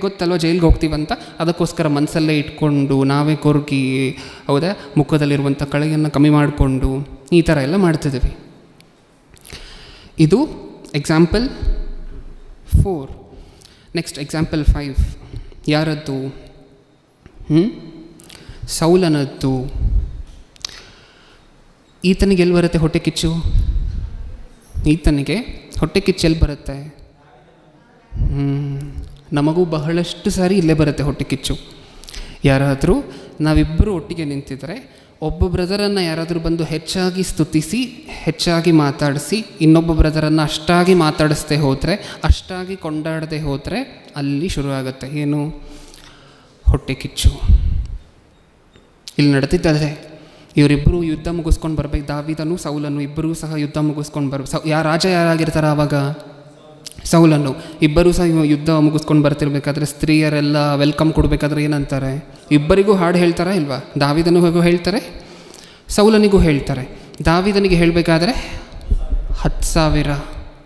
ಗೊತ್ತಲ್ವ, ಜೈಲಿಗೆ ಹೋಗ್ತೀವಂತ ಅದಕ್ಕೋಸ್ಕರ ಮನಸ್ಸಲ್ಲೇ ಇಟ್ಕೊಂಡು, ನಾವೇ ಕೊರಗಿ ಹೌದಾ? ಮುಖದಲ್ಲಿರುವಂಥ ಕಳೆಯನ್ನು ಕಮ್ಮಿ ಮಾಡಿಕೊಂಡು ಈ ಥರ ಎಲ್ಲ ಮಾಡ್ತಿದ್ದೀವಿ. ಇದು example four next example five ಯಾರದ್ದು? ಹ್ಞೂ ಸೌಲನದ್ದು. ಈತನಿಗೆ ಎಲ್ಲಿ ಬರುತ್ತೆ ಹೊಟ್ಟೆ ಕಿಚ್ಚು? ಈತನಿಗೆ ಹೊಟ್ಟೆ ಕಿಚ್ಚು ಎಲ್ಲಿ ಬರುತ್ತೆ? ಹ್ಮ್. ನಮಗೂ ಬಹಳಷ್ಟು ಸಾರಿ ಇಲ್ಲೇ ಬರುತ್ತೆ ಹೊಟ್ಟೆ ಕಿಚ್ಚು. ಯಾರಾದರೂ ನಾವಿಬ್ಬರು ಒಟ್ಟಿಗೆ ನಿಂತಿದ್ದರೆ ಒಬ್ಬ ಬ್ರದರನ್ನು ಯಾರಾದರೂ ಬಂದು ಹೆಚ್ಚಾಗಿ ಸ್ತುತಿಸಿ, ಹೆಚ್ಚಾಗಿ ಮಾತಾಡಿಸಿ, ಇನ್ನೊಬ್ಬ ಬ್ರದರನ್ನು ಅಷ್ಟಾಗಿ ಮಾತಾಡಿಸ್ದೆ ಹೋದರೆ, ಅಷ್ಟಾಗಿ ಕೊಂಡಾಡದೆ ಹೋದರೆ ಅಲ್ಲಿ ಶುರುವಾಗುತ್ತೆ. ಏನು? ಹೊಟ್ಟೆ ಕಿಚ್ಚು. ಇಲ್ಲಿ ನಡೀತಿದ್ದದೆ ಇವರಿಬ್ಬರು ಯುದ್ಧ ಮುಗಿಸ್ಕೊಂಡು ಬರ್ಬೇಕು. ದಾವಿದನು ಸೌಲನು ಇಬ್ಬರೂ ಸಹ ಯುದ್ಧ ಮುಗಿಸ್ಕೊಂಡು ಬರ್ಬೇಕು. ಸೌ ಯಾರು ರಾಜ ಯಾರಾಗಿರ್ತಾರೆ ಆವಾಗ? ಸೌಲನ್ನು. ಇಬ್ಬರೂ ಸಹ ಯುದ್ಧ ಮುಗಿಸ್ಕೊಂಡು ಬರ್ತಿರ್ಬೇಕಾದ್ರೆ ಸ್ತ್ರೀಯರೆಲ್ಲ ವೆಲ್ಕಮ್ ಕೊಡಬೇಕಾದ್ರೆ ಏನಂತಾರೆ? ಇಬ್ಬರಿಗೂ ಹಾಡು ಹೇಳ್ತಾರಾ ಇಲ್ವಾ? ದಾವಿದನಿಗೂ ಹೇಳ್ತಾರೆ, ಸೌಲನಿಗೂ ಹೇಳ್ತಾರೆ. ದಾವಿದನಿಗೆ ಹೇಳಬೇಕಾದ್ರೆ, ಹತ್ತು ಸಾವಿರ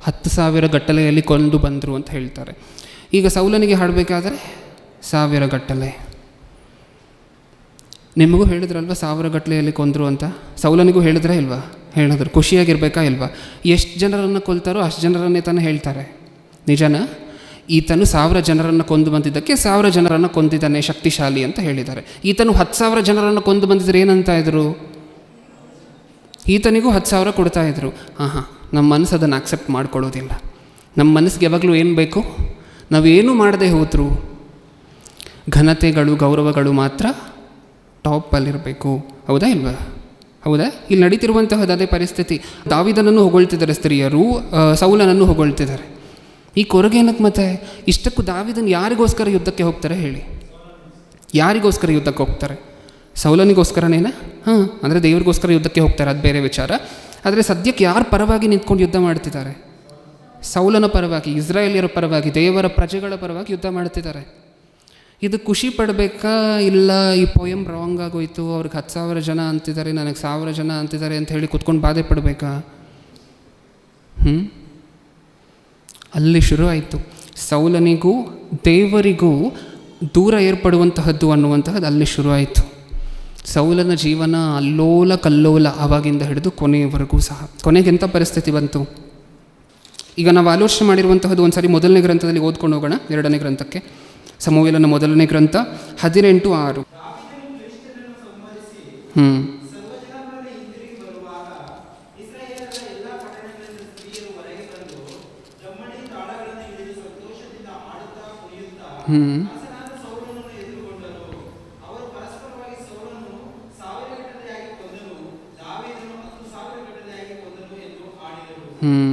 ಹತ್ತು ಸಾವಿರ ಗಟ್ಟಲೆಯಲ್ಲಿ ಕೊಂದು ಬಂದರು ಅಂತ ಹೇಳ್ತಾರೆ. ಈಗ ಸೌಲನಿಗೆ ಹಾಡಬೇಕಾದ್ರೆ, ಸಾವಿರ ಗಟ್ಟಲೆ. ನಿಮಗೂ ಹೇಳಿದ್ರಲ್ವ ಸಾವಿರ ಗಟ್ಟಲೆಯಲ್ಲಿ ಕೊಂದರು ಅಂತ? ಸೌಲನಿಗೂ ಹೇಳಿದ್ರೆ ಇಲ್ವಾ? ಹೇಳಿದ್ರು. ಖುಷಿಯಾಗಿರ್ಬೇಕಾ ಇಲ್ವಾ? ಎಷ್ಟು ಜನರನ್ನು ಕೊಲ್ತಾರೋ ಅಷ್ಟು ಜನರನ್ನೇ ತಾನೇ ಹೇಳ್ತಾರೆ. ನಿಜನ? ಈತನು ಸಾವಿರ ಜನರನ್ನು ಕೊಂದು ಬಂದಿದ್ದಕ್ಕೆ ಸಾವಿರ ಜನರನ್ನು ಕೊಂದಿದ್ದಾನೆ ಶಕ್ತಿಶಾಲಿ ಅಂತ ಹೇಳಿದ್ದಾರೆ. ಈತನು ಹತ್ತು ಸಾವಿರ ಜನರನ್ನು ಕೊಂದು ಬಂದಿದ್ರೆ ಏನಂತ ಇದ್ರು? ಈತನಿಗೂ ಹತ್ತು ಸಾವಿರ ಕೊಡ್ತಾ ಇದ್ರು. ಹಾಂ ಹಾಂ ನಮ್ಮ ಮನಸ್ಸು ಅದನ್ನು ಅಕ್ಸೆಪ್ಟ್ ಮಾಡ್ಕೊಳ್ಳೋದಿಲ್ಲ. ನಮ್ಮ ಮನಸ್ಸಿಗೆ ಯಾವಾಗಲೂ ಏನು ಬೇಕು? ನಾವೇನು ಮಾಡದೆ ಹೋದ್ರು? ಘನತೆಗಳು, ಗೌರವಗಳು ಮಾತ್ರ ಟಾಪಲ್ಲಿರಬೇಕು ಹೌದಾ ಇಲ್ವಾ? ಹೌದಾ? ಇಲ್ಲಿ ನಡೀತಿರುವಂತಹದ್ದು ಅದೇ ಪರಿಸ್ಥಿತಿ. ದಾವಿದನನ್ನು ಹೊಗಳ್ತಿದ್ದಾರೆ ಸ್ತ್ರೀಯರು ಸೌಲನನ್ನು ಹೊಗಳ್ತಿದ್ದಾರೆ. ಈ ಕೊರಗೇನಕ್ಕೆ ಮತ್ತೆ? ಇಷ್ಟಕ್ಕೂ ದಾವಿದನ್ನು ಯಾರಿಗೋಸ್ಕರ ಯುದ್ಧಕ್ಕೆ ಹೋಗ್ತಾರೆ ಹೇಳಿ? ಯಾರಿಗೋಸ್ಕರ ಯುದ್ಧಕ್ಕೆ ಹೋಗ್ತಾರೆ? ಸೌಲನಿಗೋಸ್ಕರನೇನಾ? ಹಾಂ, ಅಂದರೆ ದೇವರಿಗೋಸ್ಕರ ಯುದ್ಧಕ್ಕೆ ಹೋಗ್ತಾರೆ, ಅದು ಬೇರೆ ವಿಚಾರ. ಆದರೆ ಸದ್ಯಕ್ಕೆ ಯಾರ ಪರವಾಗಿ ನಿಂತ್ಕೊಂಡು ಯುದ್ಧ ಮಾಡ್ತಿದ್ದಾರೆ? ಸೌಲನ ಪರವಾಗಿ, ಇಸ್ರಾಯೇಲಿಯರ ಪರವಾಗಿ, ದೇವರ ಪ್ರಜೆಗಳ ಪರವಾಗಿ ಯುದ್ಧ ಮಾಡ್ತಿದ್ದಾರೆ. ಇದು ಖುಷಿ ಪಡಬೇಕಾ? ಇಲ್ಲ, ಈ ಪೊಯಮ್ ರಾಂಗ್ ಆಗೋಯ್ತು, ಅವ್ರಿಗೆ ಹತ್ತು ಸಾವಿರ ಜನ ಅಂತಿದ್ದಾರೆ, ನನಗೆ ಸಾವಿರ ಜನ ಅಂತಿದ್ದಾರೆ ಅಂತ ಹೇಳಿ ಕುತ್ಕೊಂಡು ಬಾಧೆ ಪಡಬೇಕಾ? ಹ್ಞೂ ಅಲ್ಲಿ ಶುರುವಾಯಿತು. ಸೌಲನಿಗೂ ದೇವರಿಗೂ ದೂರ ಏರ್ಪಡುವಂತಹದ್ದು ಅನ್ನುವಂತಹದ್ದು ಅಲ್ಲಿ ಶುರುವಾಯಿತು. ಸೌಲನ ಜೀವನ ಅಲ್ಲೋಲ ಕಲ್ಲೋಲ ಆವಾಗಿಂದ ಹಿಡಿದು ಕೊನೆಯವರೆಗೂ ಸಹ. ಕೊನೆಗೆ ಎಂಥ ಪರಿಸ್ಥಿತಿ ಬಂತು? ಈಗ ನಾವು ಆಲೋಚನೆ ಮಾಡಿರುವಂತಹದ್ದು ಒಂದು ಸಾರಿ ಮೊದಲನೇ ಗ್ರಂಥದಲ್ಲಿ ಓದ್ಕೊಂಡು ಹೋಗೋಣ, ಎರಡನೇ ಗ್ರಂಥಕ್ಕೆ. ಸಮೂಹಲನ ಮೊದಲನೇ ಗ್ರಂಥ ಹದಿನೆಂಟು ಆರು. ಹ್ಞೂ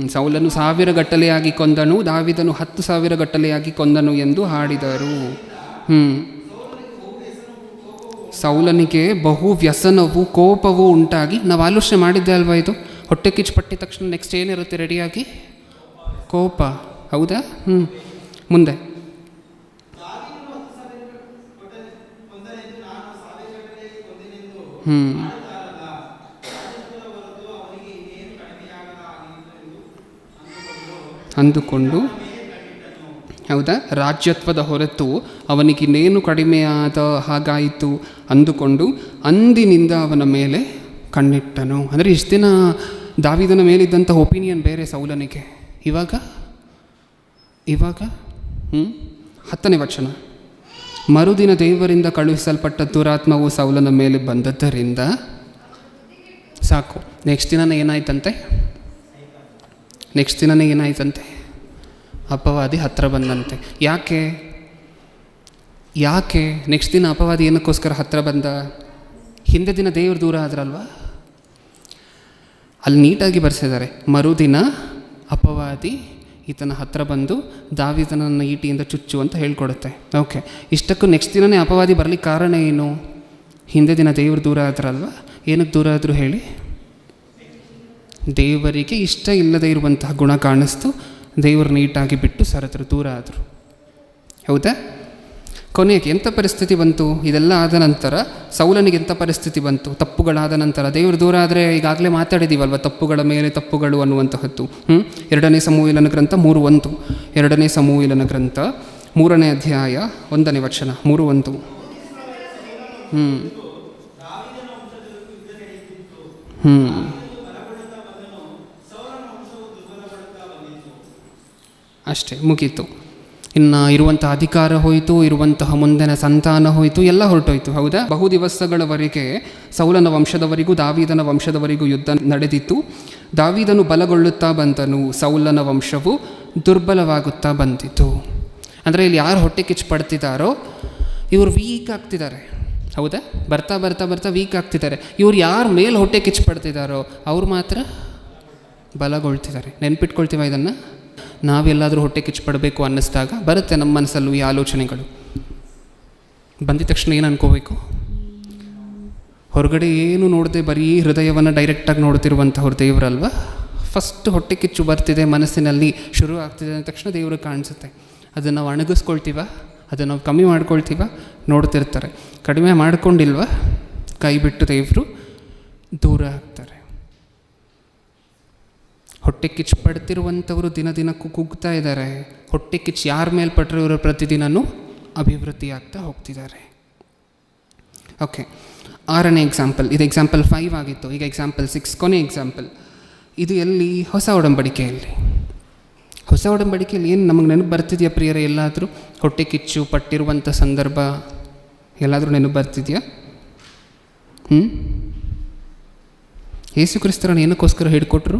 ಸೌಲನು ಸಾವಿರ ಗಟ್ಟಲೆಯಾಗಿ ಕೊಂದನು, ದಾವಿದನು ಹತ್ತು ಸಾವಿರ ಗಟ್ಟಲೆಯಾಗಿ ಕೊಂದನು ಎಂದು ಹಾಡಿದರು. ಹ್ಞೂ ಸೌಲನಿಗೆ ಬಹು ವ್ಯಸನವು ಕೋಪವು ಉಂಟಾಗಿ, ನಾವು ಆಲೋಚನೆ ಮಾಡಿದ್ದೆ ಅಲ್ವಾ ಇದು? ಹೊಟ್ಟೆ ಕಿಚ್ಚು ಪಟ್ಟಿದ ತಕ್ಷಣ ನೆಕ್ಸ್ಟ್ ಏನಿರುತ್ತೆ ರೆಡಿಯಾಗಿ ಕೋಪ. ಹೌದಾ? ಹ್ಞೂ ಮುಂದೆ. ಹ್ಞೂ ಅಂದುಕೊಂಡು, ಹೌದಾ? ರಾಜ್ಯತ್ವದ ಹೊರತು ಅವನಿಗಿನ್ನೇನು ಕಡಿಮೆಯಾದ ಹಾಗಾಯಿತು ಅಂದುಕೊಂಡು ಅಂದಿನಿಂದ ಅವನ ಮೇಲೆ ಕಣ್ಣಿಟ್ಟನು. ಅಂದರೆ ಇಷ್ಟು ದಿನ ದಾವಿದನ ಮೇಲಿದ್ದಂಥ ಒಪಿನಿಯನ್ ಬೇರೆ ಸೌಲನಿಗೆ. ಇವಾಗ? ಇವಾಗ? ಹ್ಞೂ ಹತ್ತನೇ ವಚನ. ಮರುದಿನ ದೇವರಿಂದ ಕಳುಹಿಸಲ್ಪಟ್ಟ ದುರಾತ್ಮವು ಸೌಲನ ಮೇಲೆ ಬಂದದ್ದರಿಂದ ಸಾಕು. ನೆಕ್ಸ್ಟ್ ದಿನನೇ ಏನಾಯ್ತಂತೆ? ನೆಕ್ಸ್ಟ್ ದಿನನೇ ಏನಾಯ್ತಂತೆ? ಅಪವಾದಿ ಹತ್ತಿರ ಬಂದಂತೆ. ಯಾಕೆ? ಯಾಕೆ? ನೆಕ್ಸ್ಟ್ ದಿನ ಅಪವಾದಿ ಏನಕ್ಕೋಸ್ಕರ ಹತ್ತಿರ ಬಂದ? ಹಿಂದೆ ದಿನ ದೇವರು ದೂರ ಆದ್ರಲ್ವಾ? ಅಲ್ಲಿ ನೀಟಾಗಿ ಬರ್ಸಿದ್ದಾರೆ. ಮರುದಿನ ಅಪವಾದಿ ಈತನ ಹತ್ರ ಬಂದು ದಾವಿದನನ್ನು ಈಟಿಯಿಂದ ಚುಚ್ಚು ಅಂತ ಹೇಳ್ಕೊಡುತ್ತೆ. ಓಕೆ ಇಷ್ಟಕ್ಕೂ ನೆಕ್ಸ್ಟ್ ದಿನನೇ ಅಪವಾದಿ ಬರಲಿಕ್ಕೆ ಕಾರಣ ಏನು? ಹಿಂದೆ ದಿನ ದೇವರು ದೂರ ಆದ್ರಲ್ವ? ಏನಕ್ಕೆ ದೂರ ಆದರೂ ಹೇಳಿ? ದೇವರಿಗೆ ಇಷ್ಟ ಇಲ್ಲದೇ ಇರುವಂತಹ ಗುಣ ಕಾಣಿಸ್ತು. ದೇವರು ನೀಟಾಗಿ ಬಿಟ್ಟು ಸರತರು ದೂರ ಆದರು. ಹೌದಾ? ಕೊನೆಗೆ ಎಂಥ ಪರಿಸ್ಥಿತಿ ಬಂತು? ಇದೆಲ್ಲ ಆದ ನಂತರ ಸೌಲನಿಗೆ ಎಂಥ ಪರಿಸ್ಥಿತಿ ಬಂತು? ತಪ್ಪುಗಳಾದ ನಂತರ, ದೇವರು ದೂರ ಆದರೆ ಈಗಾಗಲೇ ಮಾತಾಡಿದ್ದೀವಲ್ವ ತಪ್ಪುಗಳ ಮೇಲೆ ತಪ್ಪುಗಳು ಅನ್ನುವಂತಹದ್ದು. ಹ್ಞೂ ಎರಡನೇ ಸಮೂಹಿಲನ ಗ್ರಂಥ ಮೂರು ಒಂದು. ಎರಡನೇ ಸಮೂಹಿಲನ ಗ್ರಂಥ ಮೂರನೇ ಅಧ್ಯಾಯ ಒಂದನೇ ವಚನ, ಮೂರು ಒಂದು. ಹ್ಞೂ ಹ್ಞೂ ಅಷ್ಟೇ, ಮುಗೀತು. ಇನ್ನು ಇರುವಂತಹ ಅಧಿಕಾರ ಹೋಯಿತು, ಇರುವಂತಹ ಮುಂದಿನ ಸಂತಾನ ಹೋಯಿತು, ಎಲ್ಲ ಹೊರಟೋಯ್ತು, ಹೌದಾ? ಬಹು ದಿವಸಗಳವರೆಗೆ ಸೌಲನ ವಂಶದವರಿಗೂ, ದಾವಿದನ ವಂಶದವರಿಗೂ ಯುದ್ಧ ನಡೆದಿತ್ತು. ದಾವಿದನು ಬಲಗೊಳ್ಳುತ್ತಾ ಬಂದನು, ಸೌಲನ ವಂಶವು ದುರ್ಬಲವಾಗುತ್ತಾ ಬಂದಿತು. ಅಂದರೆ ಇಲ್ಲಿ ಯಾರು ಹೊಟ್ಟೆ ಕಿಚ್ಚು ಪಡ್ತಿದ್ದಾರೋ ಇವರು ವೀಕ್ ಆಗ್ತಿದ್ದಾರೆ, ಹೌದಾ? ಬರ್ತಾ ಬರ್ತಾ ಬರ್ತಾ ವೀಕ್ ಆಗ್ತಿದ್ದಾರೆ. ಇವ್ರು ಯಾರು ಮೇಲೆ ಹೊಟ್ಟೆ ಕಿಚ್ಚು ಪಡ್ತಿದ್ದಾರೋ ಅವ್ರು ಮಾತ್ರ ಬಲಗೊಳ್ತಿದ್ದಾರೆ. ನೆನ್ಪಿಟ್ಕೊಳ್ತೀವ ಇದನ್ನು? ನಾವೆಲ್ಲಾದರೂ ಹೊಟ್ಟೆ ಕಿಚ್ಚು ಅನ್ನಿಸ್ದಾಗ ಬರುತ್ತೆ ನಮ್ಮ ಮನಸ್ಸಲ್ಲೂ ಈ ಆಲೋಚನೆಗಳು. ಬಂದಿದ ತಕ್ಷಣ ಏನು ಅನ್ಕೋಬೇಕು? ಹೊರಗಡೆ ಏನು ನೋಡದೆ ಬರೀ ಹೃದಯವನ್ನು ಡೈರೆಕ್ಟಾಗಿ ನೋಡ್ತಿರುವಂಥವ್ರು ದೇವರಲ್ವ? ಫಸ್ಟ್ ಹೊಟ್ಟೆ ಕಿಚ್ಚು ಬರ್ತಿದೆ, ಮನಸ್ಸಿನಲ್ಲಿ ಶುರು ಆಗ್ತಿದೆ ಅಂದ ತಕ್ಷಣ ದೇವರು ಕಾಣಿಸುತ್ತೆ. ಅದನ್ನು ನಾವು ಅಣಗಿಸ್ಕೊಳ್ತೀವ? ಅದನ್ನು ನಾವು ಕಮ್ಮಿ ಮಾಡ್ಕೊಳ್ತೀವ? ನೋಡ್ತಿರ್ತಾರೆ. ಕಡಿಮೆ ಮಾಡ್ಕೊಂಡಿಲ್ವ? ಕೈ ಬಿಟ್ಟು ದೇವರು ದೂರ ಹೊಟ್ಟೆ ಕಿಚ್ಚು ಪಡ್ತಿರುವಂಥವರು ದಿನ ದಿನಕ್ಕೂ ಕುಗ್ತಾ ಇದ್ದಾರೆ. ಹೊಟ್ಟೆ ಕಿಚ್ಚು ಯಾರ ಮೇಲೆ ಪಟ್ಟರೆ ಇವರು ಪ್ರತಿದಿನವೂ ಅಭಿವೃದ್ಧಿ ಆಗ್ತಾ ಹೋಗ್ತಿದ್ದಾರೆ. ಓಕೆ, ಆರನೇ ಎಕ್ಸಾಂಪಲ್ ಇದು ಎಕ್ಸಾಂಪಲ್ ಫೈವ್ ಆಗಿತ್ತು. ಈಗ ಎಕ್ಸಾಂಪಲ್ ಸಿಕ್ಸ್ ಕೊನೆ ಎಕ್ಸಾಂಪಲ್ ಇದು ಎಲ್ಲಿ? ಹೊಸ ಒಡಂಬಡಿಕೆಯಲ್ಲಿ. ಹೊಸ ಒಡಂಬಡಿಕೆಯಲ್ಲಿ ಏನು ನಮಗೆ ನೆನಪು ಬರ್ತಿದೆಯಾ ಪ್ರಿಯರೇ? ಎಲ್ಲಾದರೂ ಹೊಟ್ಟೆ ಕಿಚ್ಚು, ಪಟ್ಟಿರುವಂಥ ಸಂದರ್ಭ ಎಲ್ಲಾದರೂ ನೆನಪು ಬರ್ತಿದೆಯಾ? ಹ್ಞೂ ಯೇಸು ಕ್ರಿಸ್ತರನ್ನು ಏನಕ್ಕೋಸ್ಕರ ಹಿಡ್ಕೊಟ್ರು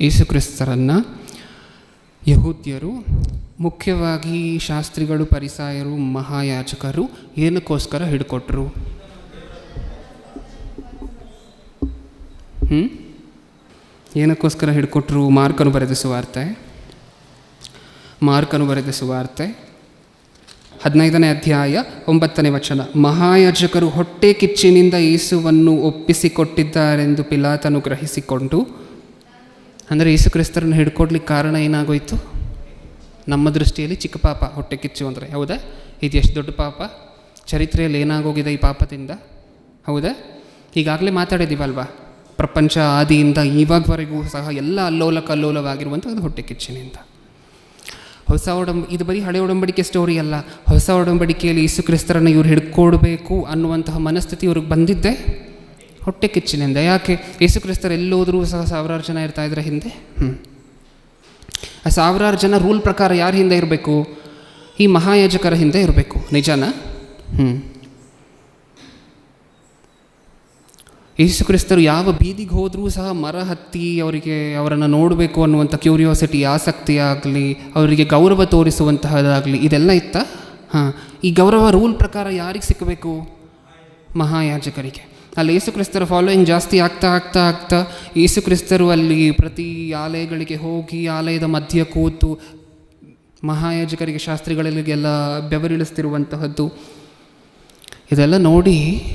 ಯೇಸು ಕ್ರಿಸ್ತರನ್ನು ಯಹೂದ್ಯರು, ಮುಖ್ಯವಾಗಿ ಶಾಸ್ತ್ರಿಗಳು, ಪರಿಸಾಯರು ಮಹಾಯಾಚಕರು ಏನಕ್ಕೋಸ್ಕರ ಹಿಡ್ಕೊಟ್ರು? ಹ್ಞೂ ಏನಕ್ಕೋಸ್ಕರ ಹಿಡ್ಕೊಟ್ರು? ಮಾರ್ಕನು ಬರೆದ ಸುವಾರ್ತೆ. ಮಾರ್ಕನು ಬರೆದ ಸುವಾರ್ತೆ. ಹದಿನೈದನೇ ಅಧ್ಯಾಯ ಒಂಬತ್ತನೇ ವಚನ. ಮಹಾಯಾಜಕರು ಹೊಟ್ಟೆ ಕಿಚ್ಚಿನಿಂದ ಯೇಸುವನ್ನು ಒಪ್ಪಿಸಿಕೊಟ್ಟಿದ್ದಾರೆಂದು ಪಿಲಾತನು ಗ್ರಹಿಸಿಕೊಂಡು ಅಂದರೆ ಯೇಸು ಕ್ರಿಸ್ತರನ್ನು ಹಿಡ್ಕೊಡ್ಲಿಕ್ಕೆ ಕಾರಣ ಏನಾಗೋಯ್ತು? ನಮ್ಮ ದೃಷ್ಟಿಯಲ್ಲಿ ಚಿಕ್ಕ ಪಾಪ ಹೊಟ್ಟೆ ಕಿಚ್ಚು ಅಂದರೆ, ಹೌದಾ? ಇದು ಎಷ್ಟು ದೊಡ್ಡ ಪಾಪ. ಚರಿತ್ರೆಯಲ್ಲಿ ಏನಾಗೋಗಿದೆ ಈ ಪಾಪದಿಂದ? ಹೌದಾ? ಈಗಾಗಲೇ ಮಾತಾಡಿದ್ದೀವಲ್ವಾ? ಪ್ರಪಂಚ ಆದಿಯಿಂದ ಇವಾಗವರೆಗೂ ಸಹ ಎಲ್ಲ ಅಲ್ಲೋಲ ಕಲ್ಲೋಲವಾಗಿರುವಂಥದ್ದು ಹೊಟ್ಟೆ ಕಿಚ್ಚಿನಿಂದ. ಹೊಸ ಒಡಂಬ, ಇದು ಬರೀ ಹಳೆ ಒಡಂಬಡಿಕೆ ಸ್ಟೋರಿ ಅಲ್ಲ. ಹೊಸ ಒಡಂಬಡಿಕೆಯಲ್ಲಿ ಯೇಸು ಕ್ರಿಸ್ತರನ್ನು ಇವ್ರು ಹಿಡ್ಕೊಡ್ಬೇಕು ಅನ್ನುವಂತಹ ಮನಸ್ಥಿತಿ ಇವ್ರಿಗೆ ಬಂದಿದ್ದೆ. ಹೊಟ್ಟೆ ಕಿಚ್ಚಿನಿಂದ. ಯಾಕೆ? ಯೇಸು ಕ್ರಿಸ್ತರು ಎಲ್ಲೋದ್ರೂ ಸಹ ಸಾವಿರಾರು ಜನ ಇರ್ತಾ ಇದ್ರೆ ಹಿಂದೆ? ಹ್ಞೂ ಆ ಸಾವಿರಾರು ಜನ ರೂಲ್ ಪ್ರಕಾರ ಯಾರ ಹಿಂದೆ ಇರಬೇಕು? ಈ ಮಹಾಯಾಜಕರ ಹಿಂದೆ ಇರಬೇಕು. ನಿಜಾನ? ಹ್ಞೂ ಯೇಸು ಕ್ರಿಸ್ತರು ಯಾವ ಬೀದಿಗೆ ಹೋದರೂ ಸಹ ಮರ ಹತ್ತಿ ಅವರಿಗೆ ಅವರನ್ನು ನೋಡಬೇಕು ಅನ್ನುವಂಥ ಕ್ಯೂರಿಯಾಸಿಟಿ, ಆಸಕ್ತಿ ಆಗಲಿ, ಅವರಿಗೆ ಗೌರವ ತೋರಿಸುವಂತಹದ್ದಾಗಲಿ, ಇದೆಲ್ಲ ಇತ್ತ? ಹಾಂ. ಈ ಗೌರವ ರೂಲ್ ಪ್ರಕಾರ ಯಾರಿಗೆ ಸಿಕ್ಕಬೇಕು ಮಹಾಯಾಜಕರಿಗೆ. ಅಲ್ಲಿ ಯೇಸು ಕ್ರಿಸ್ತರ ಫಾಲೋಯಿಂಗ್ ಜಾಸ್ತಿ ಆಗ್ತಾ ಆಗ್ತಾ ಆಗ್ತಾ ಯೇಸು ಕ್ರಿಸ್ತರು ಅಲ್ಲಿ ಪ್ರತಿ ಆಲಯಗಳಿಗೆ ಹೋಗಿ ಆಲಯದ ಮಧ್ಯ ಕೂತು ಮಹಾಯೋಜಕರಿಗೆ, ಶಾಸ್ತ್ರಿಗಳಿಗೆಲ್ಲ ಬೆವರಿಳಿಸ್ತಿರುವಂತಹದ್ದು. ಇದೆಲ್ಲ ನೋಡಿ